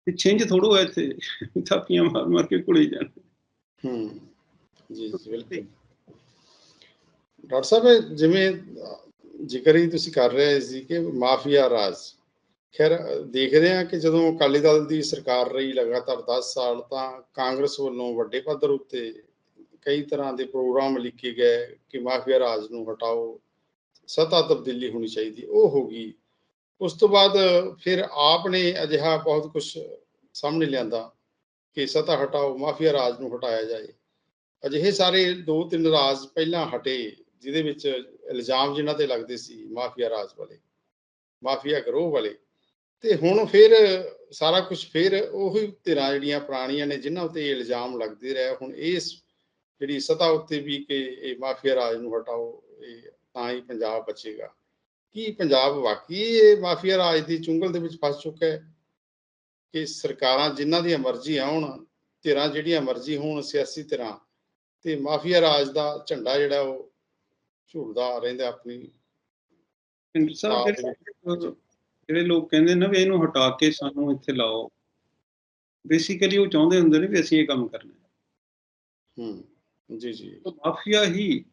ਇਹ ਛਿੰਝ ਥੋੜੋ ਹੈ ਇੱਥੇ। ਥਾਪੀਆਂ ਮਾਰ ਮਾਰ ਕੇ ਕੁੜੀ ਜਾਣ। ਹੂੰ। ਜੀ ਜੀ, ਬਿਲਕੁਲ। ਡਾਕਟਰ ਸਾਹਿਬ ਜਿਵੇਂ ਜ਼ਿਕਰ ਹੀ ਤੁਸੀਂ ਕਰ ਰਹੇ ਸੀ ਕਿ ਮਾਫੀਆ ਰਾਜ ਖੈਰ ਦੇਖਦੇ ਹਾਂ ਕਿ ਜਦੋਂ ਅਕਾਲੀ ਦਲ ਦੀ ਸਰਕਾਰ ਰਹੀ ਲਗਾਤਾਰ 10 ਸਾਲ ਤਾਂ ਕਾਂਗਰਸ ਵੱਲੋਂ ਵੱਡੇ ਪੱਧਰ ਉੱਤੇ ਕਈ ਤਰ੍ਹਾਂ ਦੇ ਪ੍ਰੋਗਰਾਮ ਲਿਖੇ ਗਏ ਕਿ ਮਾਫੀਆ ਰਾਜ ਨੂੰ ਹਟਾਓ, ਸਤਾ ਤਬਦੀਲੀ ਹੋਣੀ ਚਾਹੀਦੀ, ਉਹ ਹੋ ਗਈ। ਉਸ ਤੋਂ ਬਾਅਦ ਫਿਰ ਆਪ ਨੇ ਅਜਿਹਾ ਬਹੁਤ ਕੁਝ ਸਾਹਮਣੇ ਲਿਆਂਦਾ ਕਿ ਸਤਾ ਹਟਾਓ, ਮਾਫੀਆ ਰਾਜ ਨੂੰ ਹਟਾਇਆ ਜਾਏ। ਅਜਿਹੇ ਸਾਰੇ ਦੋ ਤਿੰਨ ਰਾਜ ਪਹਿਲਾਂ ਹਟੇ, ਜਿਹਦੇ ਵਿੱਚ ਇਲਜ਼ਾਮ ਜਿਨ੍ਹਾਂ ਤੇ ਲੱਗਦੇ ਸੀ, ਮਾਫੀਆ ਰਾਜ ਵਾਲੇ, ਮਾਫੀਆ ਗਰੋਹ ਵਾਲੇ। ਤੇ ਹੁਣ ਫਿਰ ਸਾਰਾ ਕੁਝ ਫਿਰ ਉਹੀ ਧਿਰਾਂ ਜਿਹੜੀਆਂ ਪੁਰਾਣੀਆਂ ਨੇ, ਜਿਨ੍ਹਾਂ ਉਤੇ ਇਲਜ਼ਾਮ ਲੱਗਦੇ ਰਹੇ, ਹੁਣ ਇਸ ਜਿਹੜੀ ਸਤਾ ਉੱਤੇ ਵੀ ਕਿ ਇਹ ਮਾਫੀਆ ਰਾਜ ਨੂੰ ਹਟਾਓ ਇਹ ਤਾਂ ਹੀ ਪੰਜਾਬ ਬਚੇਗਾ। ਕੀ ਪੰਜਾਬ ਵਾਕਈ ਇਹ ਮਾਫੀਆ ਰਾਜ ਦੀ ਚੁੰਗਲ ਦੇ ਵਿੱਚ ਫਸ ਚੁੱਕਾ ਹੈ? ਕਿ ਸਰਕਾਰਾਂ ਜਿਨ੍ਹਾਂ ਦੀਆਂ ਮਰਜ਼ੀ ਆਉਣ ਧਿਰਾਂ ਜਿਹੜੀਆਂ ਮਰਜ਼ੀ ਹੋਣ ਸਿਆਸੀ ਧਿਰਾਂ ਤੇ ਮਾਫੀਆ ਰਾਜ ਦਾ ਝੰਡਾ ਜਿਹੜਾ ਉਹ ਝੂਲਦਾ ਰਹਿੰਦਾ ਆਪਣੀ ਜਿਹੜੇ ਲੋਕ ਕਹਿੰਦੇ ਨੇ ਵੀ ਇਹਨੂੰ ਹਟਾ ਕੇ ਸਾਨੂੰ ਇੱਥੇ ਲਾਓ ਬੇਸਿਕਲੀ ਉਹ ਚਾਹੁੰਦੇ ਹੁੰਦੇ ਨੇ ਵੀ ਅਸੀਂ ਇਹ ਕੰਮ ਕਰਨਾ ਹੂੰ। ਜੀ ਜੀ। ਤਾਂ ਮਾਫੀਆ ਹੀ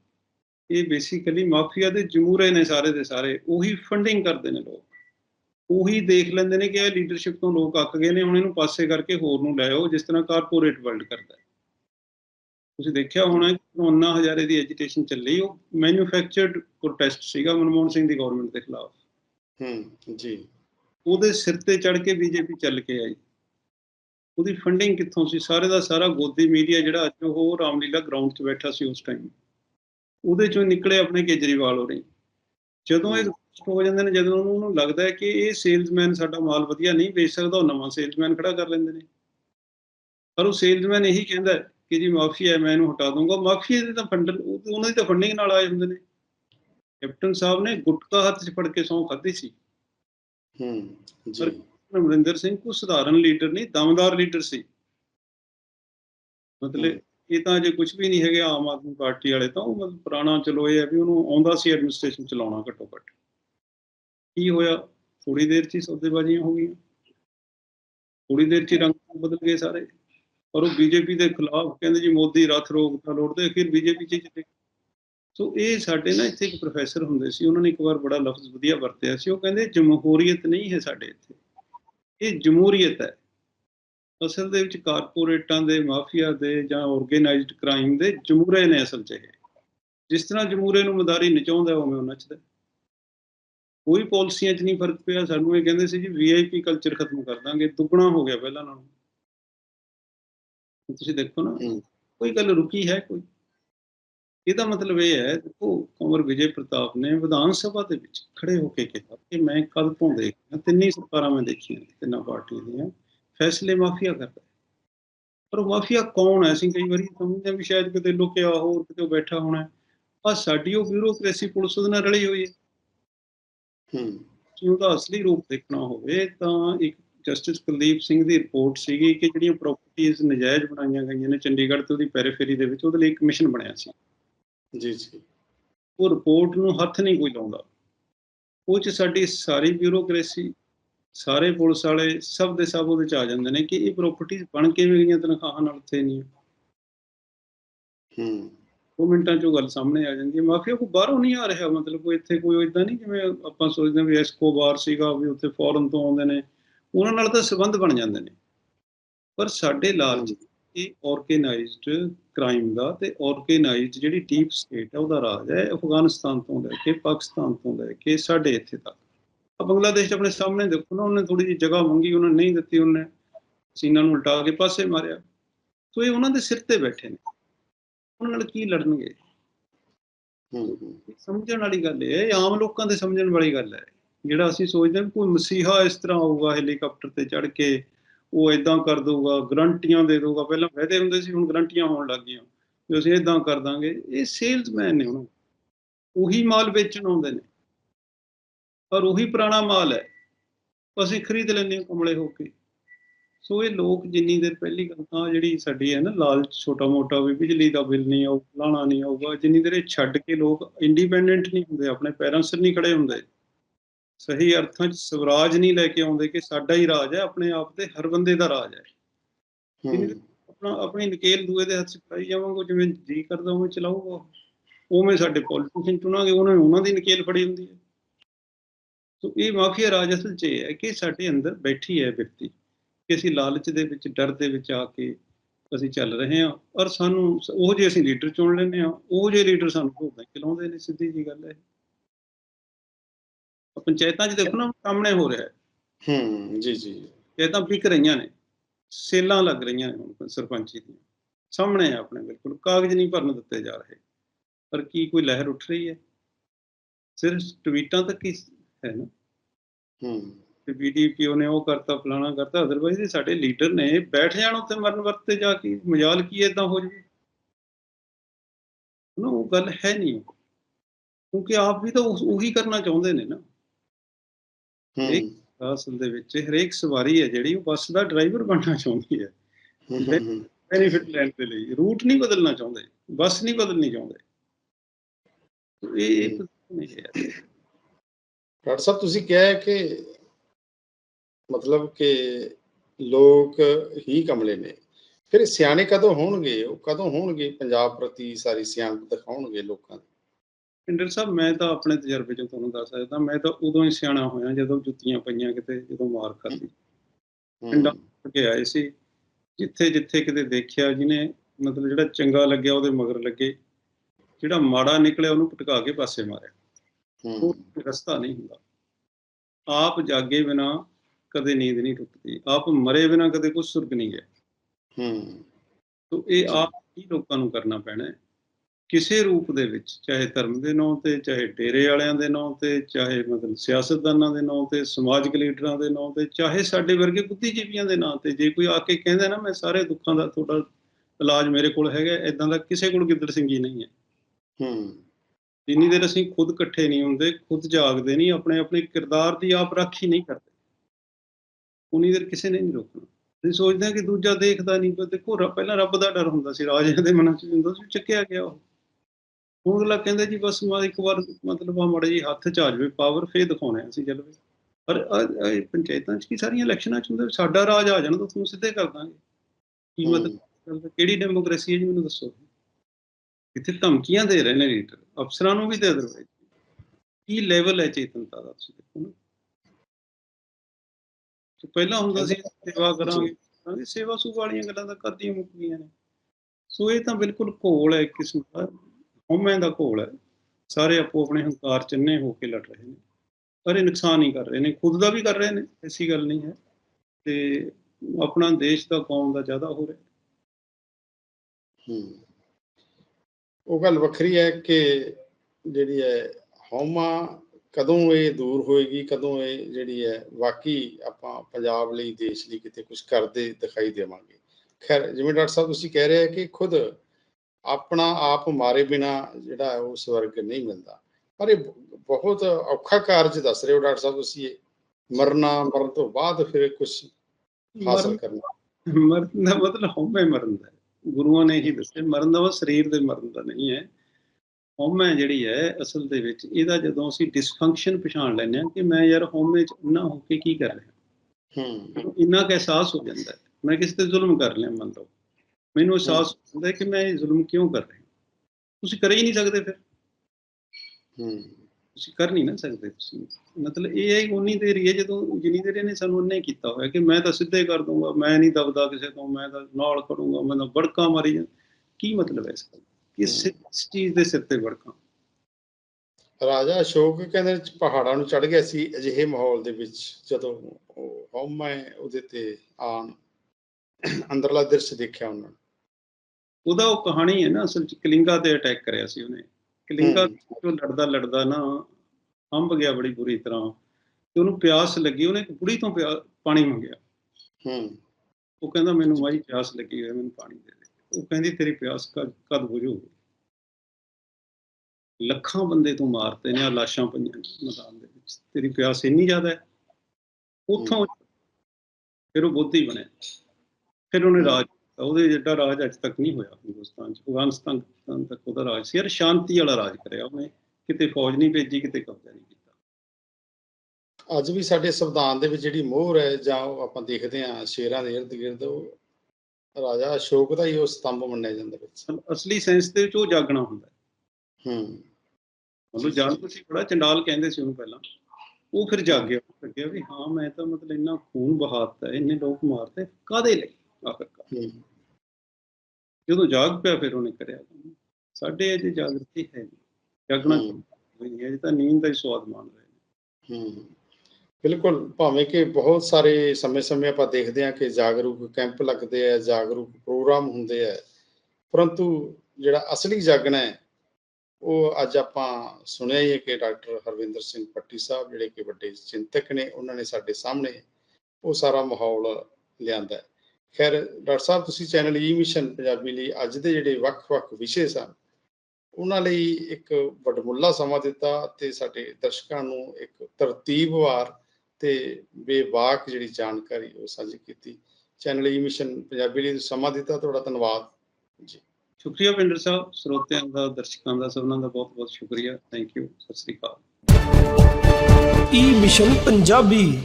ਇਹ ਬੇਸਿਕਲੀ ਮਾਫੀਆ ਦੇ ਜਮੂਰੇ ਨੇ ਸਾਰੇ ਦੇ ਸਾਰੇ ਉਹੀ ਫੰਡਿੰਗ ਕਰਦੇ ਨੇ ਲੋਕ। ਉਹੀ ਦੇਖ ਲੈਂਦੇ ਨੇ ਕਿ ਇਹ ਲੀਡਰਸ਼ਿਪ ਤੋਂ ਲੋਕ ਅੱਕ ਗਏ ਨੇ ਹੁਣ ਇਹਨੂੰ ਪਾਸੇ ਕਰਕੇ ਹੋਰ ਨੂੰ ਲੈ ਆਓ ਜਿਸ ਤਰ੍ਹਾਂ ਕਾਰਪੋਰੇਟ ਵਰਲਡ ਕਰਦਾ ਹੈ। ਤੁਸੀਂ ਦੇਖਿਆ ਹੋਣਾ ਕਿ ਕਰੋਨਾ ਹਜ਼ਾਰੇ ਦੀ ਐਜੀਟੇਸ਼ਨ ਚੱਲੀ ਉਹ ਮੈਨੂਫੈਕਚਰਡ ਪ੍ਰੋਟੈਸਟ ਸੀਗਾ ਮਨਮੋਹਨ ਸਿੰਘ ਦੀ ਗਵਰਨਮੈਂਟ ਦੇ ਖਿਲਾਫ। ਹੂੰ ਜੀ। ਉਹਦੇ ਸਿਰ ਤੇ ਚੜ ਕੇ ਬੀਜੇਪੀ ਚੱਲ ਕੇ ਆਈ। ਉਹਦੀ ਫੰਡਿੰਗ ਕਿੱਥੋਂ ਸੀ? ਸਾਰੇ ਦਾ ਸਾਰਾ ਗੋਦੀ ਮੀਡੀਆ ਜਿਹੜਾ ਅੱਜ ਉਹ ਰਾਮਲੀਲਾ ਗਰਾਊਂਡ 'ਚ ਬੈਠਾ ਸੀ ਉਸ ਟਾਈਮ ਉਹਦੇ ਚੋਂ ਨਿਕਲੇ ਆਪਣੇ ਕੇਜਰੀਵਾਲ ਹੋਰੇ। ਜਦੋਂ ਇਹ ਹੋ ਜਾਂਦੇ ਨੇ ਜਦੋਂ ਉਹਨੂੰ ਲੱਗਦਾ ਹੈ ਕਿ ਇਹ ਸੇਲਜ਼ਮੈਨ ਸਾਡਾ ਮਾਲ ਵਧੀਆ ਨਹੀਂ ਵੇਚ ਸਕਦਾ ਉਹ ਨਵਾਂ ਸੇਲਜ਼ਮੈਨ ਖੜਾ ਕਰ ਲੈਂਦੇ ਨੇ। ਪਰ ਉਹ ਸੇਲਜ਼ਮੈਨ ਇਹੀ ਕਹਿੰਦਾ ਕਿ ਜੀ ਮਾਫੀਆ ਹੈ ਮੈਂ ਇਹਨੂੰ ਹਟਾ ਦੂੰਗਾ ਮਾਫੀਆ ਦੇ ਤਾਂ ਫੰਡ ਉਹਨਾਂ ਦੀ ਤਾਂ ਫੰਡਿੰਗ ਨਾਲ ਆਏ ਹੁੰਦੇ ਨੇ। ਕੈਪਟਨ ਸਾਹਿਬ ਨੇ ਗੁਟਕਾ ਹੱਥ 'ਚ ਫੜ ਕੇ ਸੌਂ ਖਾਧੀ ਸੀ। ਹੂੰ ਜੀ। ਅਮਰਿੰਦਰ ਸਿੰਘ ਕੋਈ ਸਧਾਰਨ ਲੀਡਰ ਨਹੀਂ ਦਮਦਾਰ ਲੀਡਰ ਸੀ। ਮਤਲਬ ਇਹ ਤਾਂ ਜੇ ਕੁਝ ਵੀ ਨਹੀਂ ਹੈਗੇ ਆਮ ਆਦਮੀ ਪਾਰਟੀ ਵਾਲੇ ਤਾਂ ਉਹ ਮਤਲਬ ਪੁਰਾਣਾ ਚਲੋ ਇਹ ਹੈ ਵੀ ਉਹਨੂੰ ਆਉਂਦਾ ਸੀ ਐਡਮਿਨਿਸਟ੍ਰੇਸ਼ਨ ਚਲਾਉਣਾ ਘੱਟੋ ਘੱਟ ਕੀ ਹੋਇਆ? ਥੋੜੀ ਦੇਰ 'ਚ ਹੀ ਸੌਦੇਬਾਜ਼ੀਆਂ ਹੋ ਗਈਆਂ। ਥੋੜੀ ਦੇਰ 'ਚ ਹੀ ਰੰਗ ਬਦਲ ਗਏ ਸਾਰੇ। ਔਰ ਉਹ ਬੀਜੇਪੀ ਦੇ ਖਿਲਾਫ ਕਹਿੰਦੇ ਜੀ ਮੋਦੀ ਰੱਥ ਰੋਕਦਾ ਲੋੜਦੇ ਫਿਰ ਬੀਜੇਪੀ 'ਚ ਚਲੇ। ਸੋ ਇਹ ਸਾਡੇ ਨਾ ਇੱਥੇ ਇੱਕ ਪ੍ਰੋਫੈਸਰ ਹੁੰਦੇ ਸੀ ਉਹਨਾਂ ਨੇ ਇੱਕ ਵਾਰ ਬੜਾ ਲਫ਼ਜ਼ ਵਧੀਆ ਵਰਤਿਆ ਸੀ। ਉਹ ਕਹਿੰਦੇ ਜਮਹੂਰੀਅਤ ਨਹੀਂ ਹੈ ਸਾਡੇ ਇੱਥੇ। ਇਹ ਜਮਹੂਰੀਅਤ ਹੈ। ਅਸਲ ਦੇ ਵਿੱਚ ਕਾਰਪੋਰੇਟਾਂ ਦੇ ਮਾਫੀਆ ਦੇ ਜਾਂ ਆਰਗੇਨਾਈਜ਼ਡ ਕ੍ਰਾਈਮ ਦੇ ਜਮਹੂਰੇ ਨੇ ਅਸਲ 'ਚ ਇਹ। ਜਿਸ ਤਰ੍ਹਾਂ ਜਮਹੂਰੇ ਨੂੰ ਮਦਾਰੀ ਨਚਾਉਂਦਾ ਉਵੇਂ ਉਹ ਨੱਚਦਾ ਕੋਈ ਪਾਲਿਸੀਆਂ 'ਚ ਨਹੀਂ ਫ਼ਰਕ ਪਿਆ। ਸਾਨੂੰ ਇਹ ਕਹਿੰਦੇ ਸੀ ਜੀ ਵੀਆਈਪੀ ਕਲਚਰ ਖਤਮ ਕਰ ਦਾਂਗੇ। ਦੁੱਗਣਾ ਹੋ ਗਿਆ ਪਹਿਲਾਂ ਨਾਲੋਂ। ਤੁਸੀਂ ਦੇਖੋ ਨਾ। ਕੋਈ ਗੱਲ ਰੁਕੀ ਹੈ ਕੋਈ? ਇਹਦਾ ਮਤਲਬ ਇਹ ਹੈ ਦੇਖੋ ਕੁੰਵਰ ਵਿਜੇ ਪ੍ਰਤਾਪ ਨੇ ਵਿਧਾਨ ਸਭਾ ਦੇ ਵਿੱਚ ਖੜੇ ਹੋ ਕੇ ਕਿਹਾ ਕਿ ਮੈਂ ਕਦ ਤੋਂ ਦੇਖ ਰਿਹਾ ਤਿੰਨੇ ਸਰਕਾਰਾਂ ਮੈਂ ਦੇਖੀਆਂ ਤਿੰਨਾਂ ਪਾਰਟੀਆਂ ਦੀਆਂ ਫੈਸਲੇ ਮਾਫੀਆ ਕਰਦਾ। ਪਰ ਮਾਫੀਆ ਕੌਣ ਹੈ? ਅਸੀਂ ਕਈ ਵਾਰੀ ਸਮਝਦੇ ਵੀ ਸ਼ਾਇਦ ਕਿਤੇ ਲੁਕਿਆ ਹੋਰ ਕਿਤੇ ਬੈਠਾ ਹੋਣਾ ਆ ਸਾਡੀ ਉਹ ਬਿਊਰੋਕ੍ਰੇਸੀ ਪੁਲਿਸ ਉਹਦੇ ਨਾਲ ਰਲੀ ਹੋਈ ਹੈ। ਹੂੰ। ਜੇ ਉਹਦਾ ਅਸਲੀ ਰੂਪ ਦੇਖਣਾ ਹੋਵੇ ਤਾਂ ਇੱਕ ਜਸਟਿਸ ਕੁਲਦੀਪ ਸਿੰਘ ਦੀ ਰਿਪੋਰਟ ਸੀਗੀ ਕਿ ਜਿਹੜੀਆਂ ਪ੍ਰਾਪਰਟੀਆਂ ਨਜਾਇਜ਼ ਬਣਾਈਆਂ ਗਈਆਂ ਨੇ ਚੰਡੀਗੜ੍ਹ ਤੇ ਉਹਦੀ ਪੈਰੀਫੇਰੀ ਦੇ ਵਿੱਚ ਉਹਦੇ ਲਈ ਇੱਕ ਮਿਸ਼ਨ ਬਣਿਆ ਸੀ। ਜੀ ਜੀ। ਉਹ ਰਿਪੋਰਟ ਨੂੰ ਹੱਥ ਨਹੀਂ ਕੋਈ ਲਾਉਂਦਾ। ਉਹ ਚ ਸਾਡੀ ਸਾਰੀ ਬਿਊਰੋਕ੍ਰੇਸੀ ਸਾਰੇ ਪੁਲਿਸ ਵਾਲੇ ਸਭ ਦੇ ਸਭ ਉਹਦੇ ਚ ਆ ਜਾਂਦੇ ਨੇ ਕਿ ਇਹ ਪ੍ਰਾਪਰਟੀਆਂ ਬਣ ਕਿਵੇਂ ਗਈਆਂ ਤਨਖਾਹਾਂ ਨਾਲ ਉੱਥੇ ਨਹੀਂ। ਹੂੰ। ਦੋ ਮਿੰਟਾਂ 'ਚ ਉਹ ਗੱਲ ਸਾਹਮਣੇ ਆ ਜਾਂਦੀ ਹੈ। ਮਾਫੀਆ ਕੋਈ ਬਾਹਰੋਂ ਨਹੀਂ ਆ ਰਿਹਾ ਮਤਲਬ ਕੋਈ ਇੱਥੇ ਕੋਈ ਇਦਾਂ ਨਹੀਂ ਜਿਵੇਂ ਆਪਾਂ ਸੋਚਦੇ ਹਾਂ ਵੀ ਐਸਕੋਬਾਰ ਸੀਗਾ ਵੀ ਉੱਥੇ ਫੋਰਨ ਤੋਂ ਆਉਂਦੇ ਨੇ। ਉਹਨਾਂ ਨਾਲ ਤਾਂ ਸਬੰਧ ਬਣ ਜਾਂਦੇ ਨੇ। ਪਰ ਸਾਡੇ ਲਾਲਚ ਇਹ ਆਰਗੇਨਾਈਜ਼ਡ ਕ੍ਰਾਈਮ ਦਾ ਤੇ ਆਰਗੇਨਾਈਜ਼ਡ ਜਿਹੜੀ ਡੀਪ ਸਟੇਟ ਹੈ ਉਹਦਾ ਰਾਜ ਹੈ ਅਫਗਾਨਿਸਤਾਨ ਤੋਂ ਲੈ ਕੇ ਪਾਕਿਸਤਾਨ ਤੋਂ ਲੈ ਕੇ ਸਾਡੇ ਇੱਥੇ ਤੱਕ। ਆ ਬੰਗਲਾਦੇਸ਼ ਆਪਣੇ ਸਾਹਮਣੇ ਦੇਖੋ ਨਾ ਉਹਨੇ ਥੋੜੀ ਜਿਹੀ ਜਗ੍ਹਾ ਮੰਗੀ ਉਹਨੇ ਨਹੀਂ ਦਿੱਤੀ ਉਹਨੇ ਸੀਨਾ ਨੂੰ ਉਲਟਾ ਕੇ ਪਾਸੇ ਮਾਰਿਆ। ਸੋ ਇਹ ਉਹਨਾਂ ਦੇ ਸਿਰ ਤੇ ਬੈਠੇ ਨੇ। ਉਹਨਾਂ ਨਾਲ ਕੀ ਲੜਨਗੇ? ਸਮਝਣ ਵਾਲੀ ਗੱਲ ਹੈ ਇਹ ਆਮ ਲੋਕਾਂ ਦੇ ਸਮਝਣ ਵਾਲੀ ਗੱਲ ਹੈ। ਜਿਹੜਾ ਅਸੀਂ ਸੋਚਦੇ ਹਾਂ ਕੋਈ ਮਸੀਹਾ ਇਸ ਤਰ੍ਹਾਂ ਆਊਗਾ ਹੈਲੀਕਾਪਟਰ ਤੇ ਚੜ ਕੇ ਉਹ ਇਦਾਂ ਕਰ ਦਊਗਾ, ਗਰੰਟੀਆਂ ਦੇ ਦਊਗਾ। ਪਹਿਲਾਂ ਵਾਅਦੇ ਹੁੰਦੇ ਸੀ, ਹੁਣ ਗਰੰਟੀਆਂ ਹੋਣ ਲੱਗ ਗਈਆਂ। ਵੀ ਅਸੀਂ ਇਦਾਂ ਕਰ ਦਾਂਗੇ। ਇਹ ਸੇਲਜ਼ਮੈਨ ਨੇ ਹੁਣ। ਉਹੀ ਮਾਲ ਵੇਚਣ ਆਉਂਦੇ ਨੇ। ਪਰ ਉਹੀ ਪੁਰਾਣਾ ਮਾਲ ਹੈ। ਅਸੀਂ ਖਰੀਦ ਲੈਂਦੇ ਹਾਂ ਕਮਲੇ ਹੋ ਕੇ। ਸੋ ਇਹ ਲੋਕ ਜਿੰਨੀ ਦੇਰ ਪਹਿਲੀ ਗੱਲ ਤਾਂ ਜਿਹੜੀ ਸਾਡੀ ਹੈ ਨਾ, ਲਾਲਚ ਛੋਟਾ ਮੋਟਾ ਵੀ ਬਿਜਲੀ ਦਾ ਬਿੱਲ ਨਹੀਂ ਆਊ, ਫਲਾਣਾ ਨਹੀਂ ਆਊਗਾ, ਜਿੰਨੀ ਦੇਰ ਇਹ ਛੱਡ ਕੇ ਲੋਕ ਇੰਡੀਪੈਂਡੈਂਟ ਨਹੀਂ ਹੁੰਦੇ, ਆਪਣੇ ਪੈਰਾਂ ਸਿਰ ਨਹੀਂ ਖੜੇ ਹੁੰਦੇ। ਸਹੀ ਅਰਥਾਂ 'ਚ ਸਵਰਾਜ ਨਹੀਂ ਲੈ ਕੇ ਆਉਂਦੇ ਕਿ ਸਾਡਾ ਹੀ ਰਾਜ ਹੈ ਆਪਣੇ ਆਪ ਤੇ ਹਰ ਬੰਦੇ ਦਾ ਰਾਜ ਹੈ। ਆਪਣਾ ਆਪਣੀ ਨਕੇਲ ਦੂਏ ਦੇ ਹੱਥ 'ਚ ਪਾਈ ਜਾਵਾਂਗੇ ਜਿਵੇਂ ਜੀ ਕਰਦਾ ਉਵੇਂ ਚਲਾਊਗਾ। ਉਵੇਂ ਸਾਡੇ ਪੋਲੀਟੀਸ਼ੀਅਨ ਚੁਣਾਂਗੇ ਉਹਨਾਂ ਨੇ ਉਹਨਾਂ ਦੀ ਨਕੇਲ ਫੜੀ ਹੁੰਦੀ ਹੈ। ਸੋ ਇਹ ਮਾਫੀਆ ਰਾਜ ਅਸਲ 'ਚ ਇਹ ਹੈ ਕਿ ਸਾਡੇ ਅੰਦਰ ਬੈਠੀ ਹੈ ਵਿਅਕਤੀ। ਕਿ ਅਸੀਂ ਲਾਲਚ ਦੇ ਵਿੱਚ ਡਰ ਦੇ ਵਿੱਚ ਆ ਕੇ ਅਸੀਂ ਚੱਲ ਰਹੇ ਹਾਂ ਔਰ ਸਾਨੂੰ ਉਹ ਜੇ ਅਸੀਂ ਲੀਡਰ ਚੁਣ ਲੈਂਦੇ ਹਾਂ ਉਹ ਜੇ ਲੀਡਰ ਸਾਨੂੰ ਭੋਗਾਂ ਚਲਾਉਂਦੇ ਨੇ ਸਿੱਧੀ ਜੀ ਗੱਲ ਹੈ। ਪੰਚਾਇਤਾਂ 'ਚ ਦੇਖੋ ਨਾ ਸਾਹਮਣੇ ਹੋ ਰਿਹਾ ਹੈ। ਹੂੰ ਜੀ ਜੀ। ਇਹ ਤਾਂ ਵਿਕ ਰਹੀਆਂ ਨੇ। ਸੇਲਾਂ ਲੱਗ ਰਹੀਆਂ ਨੇ ਹੁਣ ਸਰਪੰਚੀ ਦੀਆਂ। ਸਾਹਮਣੇ ਆ ਆਪਣੇ ਬਿਲਕੁਲ। ਕਾਗਜ਼ ਨਹੀਂ ਭਰਨ ਦਿੱਤੇ ਜਾ ਰਹੇ। ਪਰ ਕੀ ਕੋਈ ਲਹਿਰ ਉੱਠ ਰਹੀ ਹੈ? ਸਿਰਫ ਟਵੀਟਾਂ ਤੱਕ ਹੀ ਹੈ ਨਾ। ਹੂੰ। ਤੇ ਬੀਡੀਪੀਓ ਨੇ ਉਹ ਕਰਤਾ ਫਲਾਣਾ ਕਰਤਾ। ਅਦਰਵਾਈਜ਼ ਸਾਡੇ ਲੀਡਰ ਨੇ। ਬੈਠ ਜਾਣ ਉੱਥੇ ਮਰਨ ਵਰਤੇ ਜਾ ਕੇ। ਮਜਾਲ ਕੀ ਇਦਾਂ ਹੋ ਜਵੇ? ਨਾ ਉਹ ਗੱਲ ਹੈ ਨਹੀਂ। ਕਿਉਂਕਿ ਆਪ ਵੀ ਤਾਂ ਉਹੀ ਕਰਨਾ ਚਾਹੁੰਦੇ ਨੇ ਨਾ। ਹੂੰ। ਅਸਲ ਦੇ ਵਿੱਚ ਹਰੇਕ ਸਵਾਰੀ ਹੈ ਜਿਹੜੀ ਉਹ ਬੱਸ ਦਾ ਡਰਾਈਵਰ ਬਣਨਾ ਚਾਹੁੰਦੀ ਹੈ। ਬੈਨੀਫਿਟ ਲੈਣ ਦੇ ਲਈ ਰੂਟ ਨਹੀਂ ਬਦਲਣਾ ਚਾਹੁੰਦੇ ਬੱਸ ਨਹੀਂ ਬਦਲਣੀ ਚਾਹੁੰਦੇ। ਇਹ ਨਹੀਂ ਹੈ। ਡਾਕਟਰ ਸਾਹਿਬ ਤੁਸੀਂ ਕਿਹਾ ਕਿ ਮਤਲਬ ਕਿ ਲੋਕ ਹੀ ਕਮਲੇ ਨੇ। ਫਿਰ ਸਿਆਣੇ ਕਦੋਂ ਹੋਣਗੇ? ਉਹ ਕਦੋਂ ਹੋਣਗੇ? ਪੰਜਾਬ ਪ੍ਰਤੀ ਸਾਰੀ ਸਿਆਣਪ ਦਿਖਾਉਣਗੇ ਲੋਕਾਂ ਦੀ। ਪਿੰਡਰ ਸਾਹਿਬ ਮੈਂ ਤਾਂ ਆਪਣੇ ਤਜਰਬੇ ਚੋਂ ਤੁਹਾਨੂੰ ਦੱਸ ਸਕਦਾ ਮੈਂ ਤਾਂ ਉਦੋਂ ਹੀ ਸਿਆਣਾ ਹੋਇਆ ਜਦੋਂ ਜੁੱਤੀਆਂ ਪਈਆਂ ਕਿਤੇ ਜਦੋਂ ਮਾਰ ਹੂੰ, ਪਿੰਡਾਂ ਕੇ ਆਏ ਸੀ ਜਿੱਥੇ ਜਿੱਥੇ ਕਿਤੇ ਦੇਖਿਆ ਜਿਹਨੇ ਮਤਲਬ ਜਿਹੜਾ ਚੰਗਾ ਲੱਗਿਆ ਉਹਦੇ ਮਗਰ ਲੱਗੇ ਜਿਹੜਾ ਮਾੜਾ ਨਿਕਲਿਆ ਉਹਨੂੰ ਪਟਕਾ ਕੇ ਪਾਸੇ ਮਾਰਿਆ। ਹੂੰ। ਉਹ ਰਸਤਾ ਨਹੀਂ ਹੁੰਦਾ। ਆਪ ਜਾਗੇ ਬਿਨਾ ਕਦੇ ਨੀਂਦ ਨਹੀਂ ਟੁੱਟਦੀ। ਆਪ ਮਰੇ ਬਿਨਾ ਕਦੇ ਕੁਝ ਸੁਰਗ ਨਹੀਂ ਗਿਆ। ਹੂੰ। ਤੋ ਇਹ ਆਪ ਹੀ ਲੋਕਾਂ ਨੂੰ ਕਰਨਾ ਪੈਣਾ ਹੈ। ਕਿਸੇ ਰੂਪ ਦੇ ਵਿੱਚ ਚਾਹੇ ਧਰਮ ਦੇ ਨਾਂ ਤੇ ਚਾਹੇ ਡੇਰੇ ਵਾਲਿਆਂ ਦੇ ਨਾਂ ਤੇ ਚਾਹੇ ਮਤਲਬ ਸਿਆਸਤਦਾਨਾਂ ਦੇ ਨਾਂ ਤੇ ਸਮਾਜਿਕ ਲੀਡਰਾਂ ਦੇ ਨਾਂ ਤੇ ਚਾਹੇ ਸਾਡੇ ਵਰਗੇ ਬੁੱਧੀਜੀਵੀਆਂ ਦੇ ਨਾਂ ਤੇ ਜੇ ਕੋਈ ਆ ਕੇ ਕਹਿੰਦਾ ਨਾ ਮੈਂ ਸਾਰੇ ਦੁੱਖਾਂ ਦਾ ਤੁਹਾਡਾ ਇਲਾਜ ਮੇਰੇ ਕੋਲ ਹੈਗਾ ਇਦਾਂ ਦਾ ਕਿਸੇ ਕੋਲ ਗਿੱਦੜ ਸਿੰਘੀ ਨਹੀਂ ਹੈ। ਹੂੰ। ਜਿੰਨੀ ਦੇਰ ਅਸੀਂ ਖੁਦ ਇਕੱਠੇ ਨਹੀਂ ਹੁੰਦੇ ਖੁਦ ਜਾਗਦੇ ਨਹੀਂ ਆਪਣੇ ਆਪਣੇ ਕਿਰਦਾਰ ਦੀ ਆਪ ਰਾਖੀ ਨਹੀਂ ਕਰਦੇ। ਉਨੀ ਦੇਰ ਕਿਸੇ ਨੇ ਨਹੀਂ ਰੋਕਣਾ। ਅਸੀਂ ਸੋਚਦੇ ਹਾਂ ਕਿ ਦੂਜਾ ਦੇਖਦਾ ਨਹੀਂ ਪਰ ਦੇਖੋ ਪਹਿਲਾਂ ਰੱਬ ਦਾ ਡਰ ਹੁੰਦਾ ਸੀ ਰਾਜਿਆਂ ਦੇ ਮਨਾਂ 'ਚ ਹੁੰਦਾ ਸੀ ਚੱਕਿਆ ਗਿਆ ਉਹ। ਹੁਣ ਅਗਲਾ ਕਹਿੰਦਾ ਜੀ ਬਸ ਮੈਂ ਇੱਕ ਵਾਰ ਮਤਲਬ ਆ ਮਾੜਾ ਜੀ ਹੱਥ 'ਚ ਆ ਜਾਵੇ ਪਾਵਰ ਫੇਰ ਦਿਖਾਉਣੇ ਅਸੀਂ ਜਲਵੇ ਪਰ ਇਹ ਪੰਚਾਇਤਾਂ 'ਚ ਕੀ ਸਾਰੀਆਂ ਇਲੈਕਸ਼ਨਾਂ 'ਚ ਹੁੰਦਾ ਸਾਡਾ ਰਾਜ ਆ ਜਾਣਾ ਤਾਂ ਤੁਹਾਨੂੰ ਸਿੱਧੇ ਕਰ ਦਾਂਗੇ। ਕੀ। ਮਤਲਬ ਕਿਹੜੀ ਡੈਮੋਕ੍ਰੇਸੀ ਹੈ ਜੀ ਮੈਨੂੰ ਦੱਸੋ। ਇੱਥੇ ਧਮਕੀਆਂ ਦੇ ਰਹੇ ਨੇ ਲੀਡਰ ਅਫਸਰਾਂ ਨੂੰ ਵੀ ਤੇ ਅਦਰਵਾਈਜ਼ ਕੀ ਲੈਵਲ ਹੈ ਚੇਤਨਤਾ ਦਾ ਤੁਸੀਂ ਦੇਖੋ ਨਾ। ਤੇ ਪਹਿਲਾਂ ਹੁੰਦਾ ਸੀ ਸੇਵਾ ਕਰਾਂਗੇ ਸੇਵਾ ਸੂ ਵਾਲੀਆਂ ਗੱਲਾਂ ਤਾਂ ਕਰਦੀਆਂ ਮੁੱਕ ਗਈਆਂ ਨੇ। ਸੋ ਇਹ ਤਾਂ ਬਿਲਕੁਲ ਘੋਲ ਹੈ ਕਿਸਮ ਦਾ। ਹਉਮੈ ਦਾ ਘੋਲ ਹੈ। ਸਾਰੇ ਆਪੋ ਆਪਣੇ ਹੰਕਾਰ ਚੰਨੇ ਹੋ ਕੇ ਲੜ ਰਹੇ ਨੇ। ਪਰ ਇਹ ਨੁਕਸਾਨ ਹੀ ਕਰ ਰਹੇ ਨੇ। ਖੁਦ ਦਾ ਵੀ ਕਰ ਰਹੇ ਨੇ, ਐਸੀ ਗੱਲ ਨਹੀਂ ਹੈ। ਤੇ ਆਪਣਾ ਦੇਸ਼ ਦਾ, ਕੌਮ ਦਾ ਜ਼ਿਆਦਾ ਹੋ ਰਿਹਾ। ਹੂੰ। ਉਹ ਗੱਲ ਵੱਖਰੀ ਹੈ ਕਿ ਜਿਹੜੀ ਹੈ ਹਉਮਾ ਕਦੋਂ ਇਹ ਦੂਰ ਹੋਏਗੀ, ਕਦੋਂ ਇਹ ਜਿਹੜੀ ਹੈ ਵਾਕਈ ਆਪਾਂ ਪੰਜਾਬ ਲਈ, ਦੇਸ਼ ਲਈ ਕਿਤੇ ਕੁਝ ਕਰਦੇ ਦਿਖਾਈ ਦੇਵਾਂਗੇ। ਖੈਰ, ਜਿਵੇਂ ਡਾਕਟਰ ਸਾਹਿਬ ਤੁਸੀਂ ਕਹਿ ਰਹੇ ਹੋ ਕਿ ਖੁਦ ਆਪਣਾ ਆਪ ਮਾਰੇ ਬਿਨਾ ਜਿਹੜਾ ਉਹ ਸਵਰਗ ਨਹੀਂ ਮਿਲਦਾ। ਪਰ ਇਹ ਬਹੁਤ ਔਖਾ ਕਾਰਜ ਦੱਸ ਰਹੇ ਹੋ ਡਾਕਟਰ ਸਾਹਿਬ ਤੁਸੀਂ ਇਹ। ਮਰਨਾ ਮਰਨ ਤੋਂ ਬਾਅਦ ਫਿਰ ਕੁਝ ਹਾਸਲ ਕਰਨਾ। ਮਰਨ ਦਾ ਮਤਲਬ ਹਉਮੈ ਮਰਨ ਦਾ। ਗੁਰੂਆਂ ਨੇ ਹੀ ਦੱਸਿਆ ਮਰਨ ਦਾ ਉਹ ਸਰੀਰ ਦੇ ਮਰਨ ਦਾ ਨਹੀਂ ਹੈ। ਹਉਮੈ ਜਿਹੜੀ ਹੈ ਅਸਲ ਦੇ ਵਿੱਚ ਇਹਦਾ ਜਦੋਂ ਅਸੀਂ ਡਿਸਫੰਕਸ਼ਨ ਪਛਾਣ ਲੈਂਦੇ ਹਾਂ ਕਿ ਮੈਂ ਯਾਰ ਹਉਮੈ ਚ ਨਾ ਹੋ ਕੇ ਕੀ ਕਰ ਰਿਹਾ। ਹੂੰ। ਇੰਨਾ ਕੁ ਅਹਿਸਾਸ ਹੋ ਜਾਂਦਾ ਮੈਂ ਕਿਸੇ ਤੇ ਜ਼ੁਲਮ ਕਰ ਲਿਆ ਮੰਨ ਲਓ। ਮੈਨੂੰ ਅਹਿਸਾਸ ਹੁੰਦਾ ਕਿ ਮੈਂ ਜ਼ੁਲਮ ਕਿਉਂ ਕਰ ਰਿਹਾ ਤੁਸੀਂ ਕਰ ਹੀ ਨਹੀਂ ਸਕਦੇ ਫਿਰ। ਹੂੰ। ਤੁਸੀਂ ਕਰ ਨਹੀਂ ਨਾ ਸਕਦੇ ਤੁਸੀਂ। ਮਤਲਬ ਇਹ ਹੈ ਉਨੀ ਦੇਰ ਹੀ ਹੈ ਜਦੋਂ ਜਿੰਨੀ ਦੇਰ ਇਹਨੇ ਸਾਨੂੰ ਉਹਨੇ ਕੀਤਾ ਹੋਇਆ ਕਿ ਮੈਂ ਤਾਂ ਸਿੱਧੇ ਕਰ ਦੂੰਗਾ ਮੈਂ ਨਹੀਂ ਦਬਦਾ ਕਿਸੇ ਤੋਂ ਮੈਂ ਤਾਂ ਨਾਲ ਖੜੂੰਗਾ ਮੈਂ ਤਾਂ ਬੜਕਾ ਮਾਰੀ ਜਾ ਕੀ ਮਤਲਬ ਹੈ ਇਸ ਦਾ? ਕਿਸ ਕਿਸ ਚੀਜ਼ ਦੇ ਸਿਰ ਤੇ ਬੜਕਾ ਰਾਜਾ ਅਸ਼ੋਕ ਕਹਿੰਦੇ ਪਹਾੜਾਂ ਨੂੰ ਚੜ ਗਿਆ ਸੀ ਅਜਿਹੇ ਮਾਹੌਲ ਦੇ ਵਿੱਚ ਜਦੋਂ ਉਹ ਹਉਮੈ ਉਹਦੇ ਤੇ ਆਣ ਅੰਦਰਲਾ ਦ੍ਰਿਸ਼ ਦੇਖਿਆ ਉਹਨਾਂ ਨੇ। ਉਹਦਾ ਉਹ ਕਹਾਣੀ ਹੈ ਨਾ ਅਸਲ ਚ ਕਲਿੰਗਾ ਤੇ ਅਟੈਕ ਕਰਿਆ ਸੀ ਉਹਨੇ। ਕਲਿੰਗਾ। ਤੋਂ ਲੜਦਾ ਲੜਦਾ ਨਾ ਹੰਬ ਗਿਆ ਬੜੀ ਬੁਰੀ ਤਰ੍ਹਾਂ। ਤੇ ਉਹਨੂੰ ਪਿਆਸ ਲੱਗੀ ਉਹਨੇ ਇੱਕ ਬੁੜੀ ਤੋਂ ਪਾਣੀ ਮੰਗਿਆ। ਹੂੰ। ਉਹ ਕਹਿੰਦਾ ਮੈਨੂੰ ਮਾਈ ਪਿਆਸ ਲੱਗੀ ਹੋਈ ਹੈ ਮੈਨੂੰ ਪਾਣੀ ਦੇ ਦੇ। ਉਹ ਕਹਿੰਦੀ ਤੇਰੀ ਪਿਆਸ ਕਦ ਕਦ ਬੁਝੂਗੀ ਲੱਖਾਂ ਬੰਦੇ ਤੂੰ ਮਾਰਤੇ ਨੇ ਆ ਲਾਸ਼ਾਂ ਪਈਆਂ ਮੈਦਾਨ ਦੇ ਵਿੱਚ। ਤੇਰੀ ਪਿਆਸ ਇੰਨੀ ਜ਼ਿਆਦਾ ਹੈ। ਉੱਥੋਂ ਫਿਰ ਉਹ ਬੋਧੀ ਬਣਿਆ ਫਿਰ ਉਹਨੇ ਰਾਜ ਉਹਦੇ ਜਿੱਡਾ ਰਾਜ ਅੱਜ ਤੱਕ ਨਹੀਂ ਹੋਇਆ ਹਿੰਦੁਸਤਾਨ ਚ ਅਫਗਾਨਿਸਤਾਨ ਤੱਕ ਉਹਦਾ ਰਾਜ ਸੀ। ਯਾਰ ਸ਼ਾਂਤੀ ਵਾਲਾ ਰਾਜ ਕਰਿਆ ਉਹਨੇ। ਕਿਤੇ ਫੌਜ ਨਹੀਂ ਭੇਜੀ ਕਿਤੇ ਕਬਜ਼ਾ ਨਹੀਂ ਕੀਤਾ। ਅੱਜ ਵੀ ਸਾਡੇ ਸੰਵਿਧਾਨ ਦੇ ਵਿੱਚ ਜਿਹੜੀ ਮੋਹਰ ਹੈ ਜਾਂ ਆਪਾਂ ਦੇਖਦੇ ਹਾਂ ਸ਼ੇਰਾਂ ਦੇ ਇਰਦ ਗਿਰਦ ਉਹ ਰਾਜਾ ਅਸ਼ੋਕ ਦਾ ਹੀ ਉਹ ਸਤੰਭ ਮੰਨਿਆ ਜਾਂਦਾ ਵਿੱਚ। ਅਸਲ- ਸੈਂਸ ਦੇ ਵਿੱਚ ਉਹ ਜਾਗਣਾ ਹੁੰਦਾ ਹੈ। ਹੂੰ। ਮਤਲਬ ਜਾਣ ਤੁਸੀਂ ਬੜਾ ਚੰਡਾਲ ਕਹਿੰਦੇ ਸੀ ਉਹਨੂੰ ਪਹਿਲਾਂ। ਉਹ ਫਿਰ ਜਾਗਿਆ ਲੱਗਿਆ ਵੀ ਹਾਂ ਮੈਂ ਤਾਂ ਮਤਲਬ ਇੰਨਾ ਖੂਨ ਬਹਾਤਾ ਇੰਨੇ ਲੋਕ ਮਾਰਤੇ ਕਾਦੇ ਲਈ? ਆਖਰਕਾਰ ਹੂੰ। ਜਦੋਂ ਜਾਗ ਪਿਆ ਫਿਰ ਉਹਨੇ ਕਰਿਆ। ਸਾਡੇ ਅਜੇ ਜਾਗਰਤੀ ਹੈ ਨਹੀਂ। ਜਾਗਣਾ ਹੂੰ। ਨਹੀਂ ਅਜੇ ਤਾਂ ਨੀਂਦ ਦਾ ਹੀ ਸਵਾਦ ਮਾਣ ਰਹੇ ਨੇ। ਹੂੰ। ਬਿਲਕੁਲ ਭਾਵੇਂ ਕਿ ਬਹੁਤ ਸਾਰੇ ਸਮੇਂ-ਸਮੇਂ ਆਪਾਂ ਦੇਖਦੇ ਹਾਂ ਕਿ ਜਾਗਰੂਕ ਕੈਂਪ ਲੱਗਦੇ ਆ ਜਾਗਰੂਕ ਪ੍ਰੋਗਰਾਮ ਹੁੰਦੇ ਆ। ਪਰੰਤੂ ਜਿਹੜਾ ਅਸਲੀ ਜਾਗਣਾ ਹੈ ਉਹ ਅੱਜ ਆਪਾਂ ਸੁਣਿਆ ਹੀ ਹੈ ਕਿ ਡਾਕਟਰ ਹਰਵਿੰਦਰ ਸਿੰਘ ਪੱਟੀ ਸਾਹਿਬ ਜਿਹੜੇ ਕਿ ਵੱਡੇ ਚਿੰਤਕ ਨੇ ਉਹਨਾਂ ਨੇ ਸਾਡੇ ਸਾਹਮਣੇ ਉਹ ਸਾਰਾ ਮਾਹੌਲ ਲਿਆਂਦਾ ਹੈ। ਖੈਰ ਡਾਕਟਰ ਸਾਹਿਬ ਤੁਸੀਂ ਚੈਨਲ ਈ ਮਿਸ਼ਨ ਪੰਜਾਬੀ ਲਈ ਅੱਜ ਦੇ ਜਿਹੜੇ ਵੱਖ-ਵੱਖ ਵਿਸ਼ੇ ਸਨ ਉਹਨਾਂ ਲਈ ਇੱਕ ਵਡਮੁੱਲਾ ਸਮਾਂ ਦਿੱਤਾ ਤੇ ਸਾਡੇ ਦਰਸ਼ਕਾਂ ਨੂੰ ਇੱਕ ਤਰਤੀਬਵਾਰ ਤੇ ਬੇਵਾਕ ਜਿਹੜੀ ਜਾਣਕਾਰੀ ਉਹ ਸਾਂਝੀ ਕੀਤੀ। ਚੈਨਲ ਈ ਮਿਸ਼ਨ ਪੰਜਾਬੀ ਲਈ ਸਮਾਂ ਦਿੱਤਾ ਤੁਹਾਡਾ ਧੰਨਵਾਦ। ਜੀ। ਸ਼ੁਕਰੀਆ ਪਿੰਡਰ ਸਾਹਿਬ ਸਰੋਤਿਆਂ ਦਾ ਦਰਸ਼ਕਾਂ ਦਾ ਸਭਨਾਂ ਦਾ ਬਹੁਤ ਬਹੁਤ ਸ਼ੁਕਰੀਆ। ਥੈਂਕ ਯੂ ਸਤਿ ਸ੍ਰੀ ਅਕਾਲ। ਈ ਮਿਸ਼ਨ ਪੰਜਾਬੀ।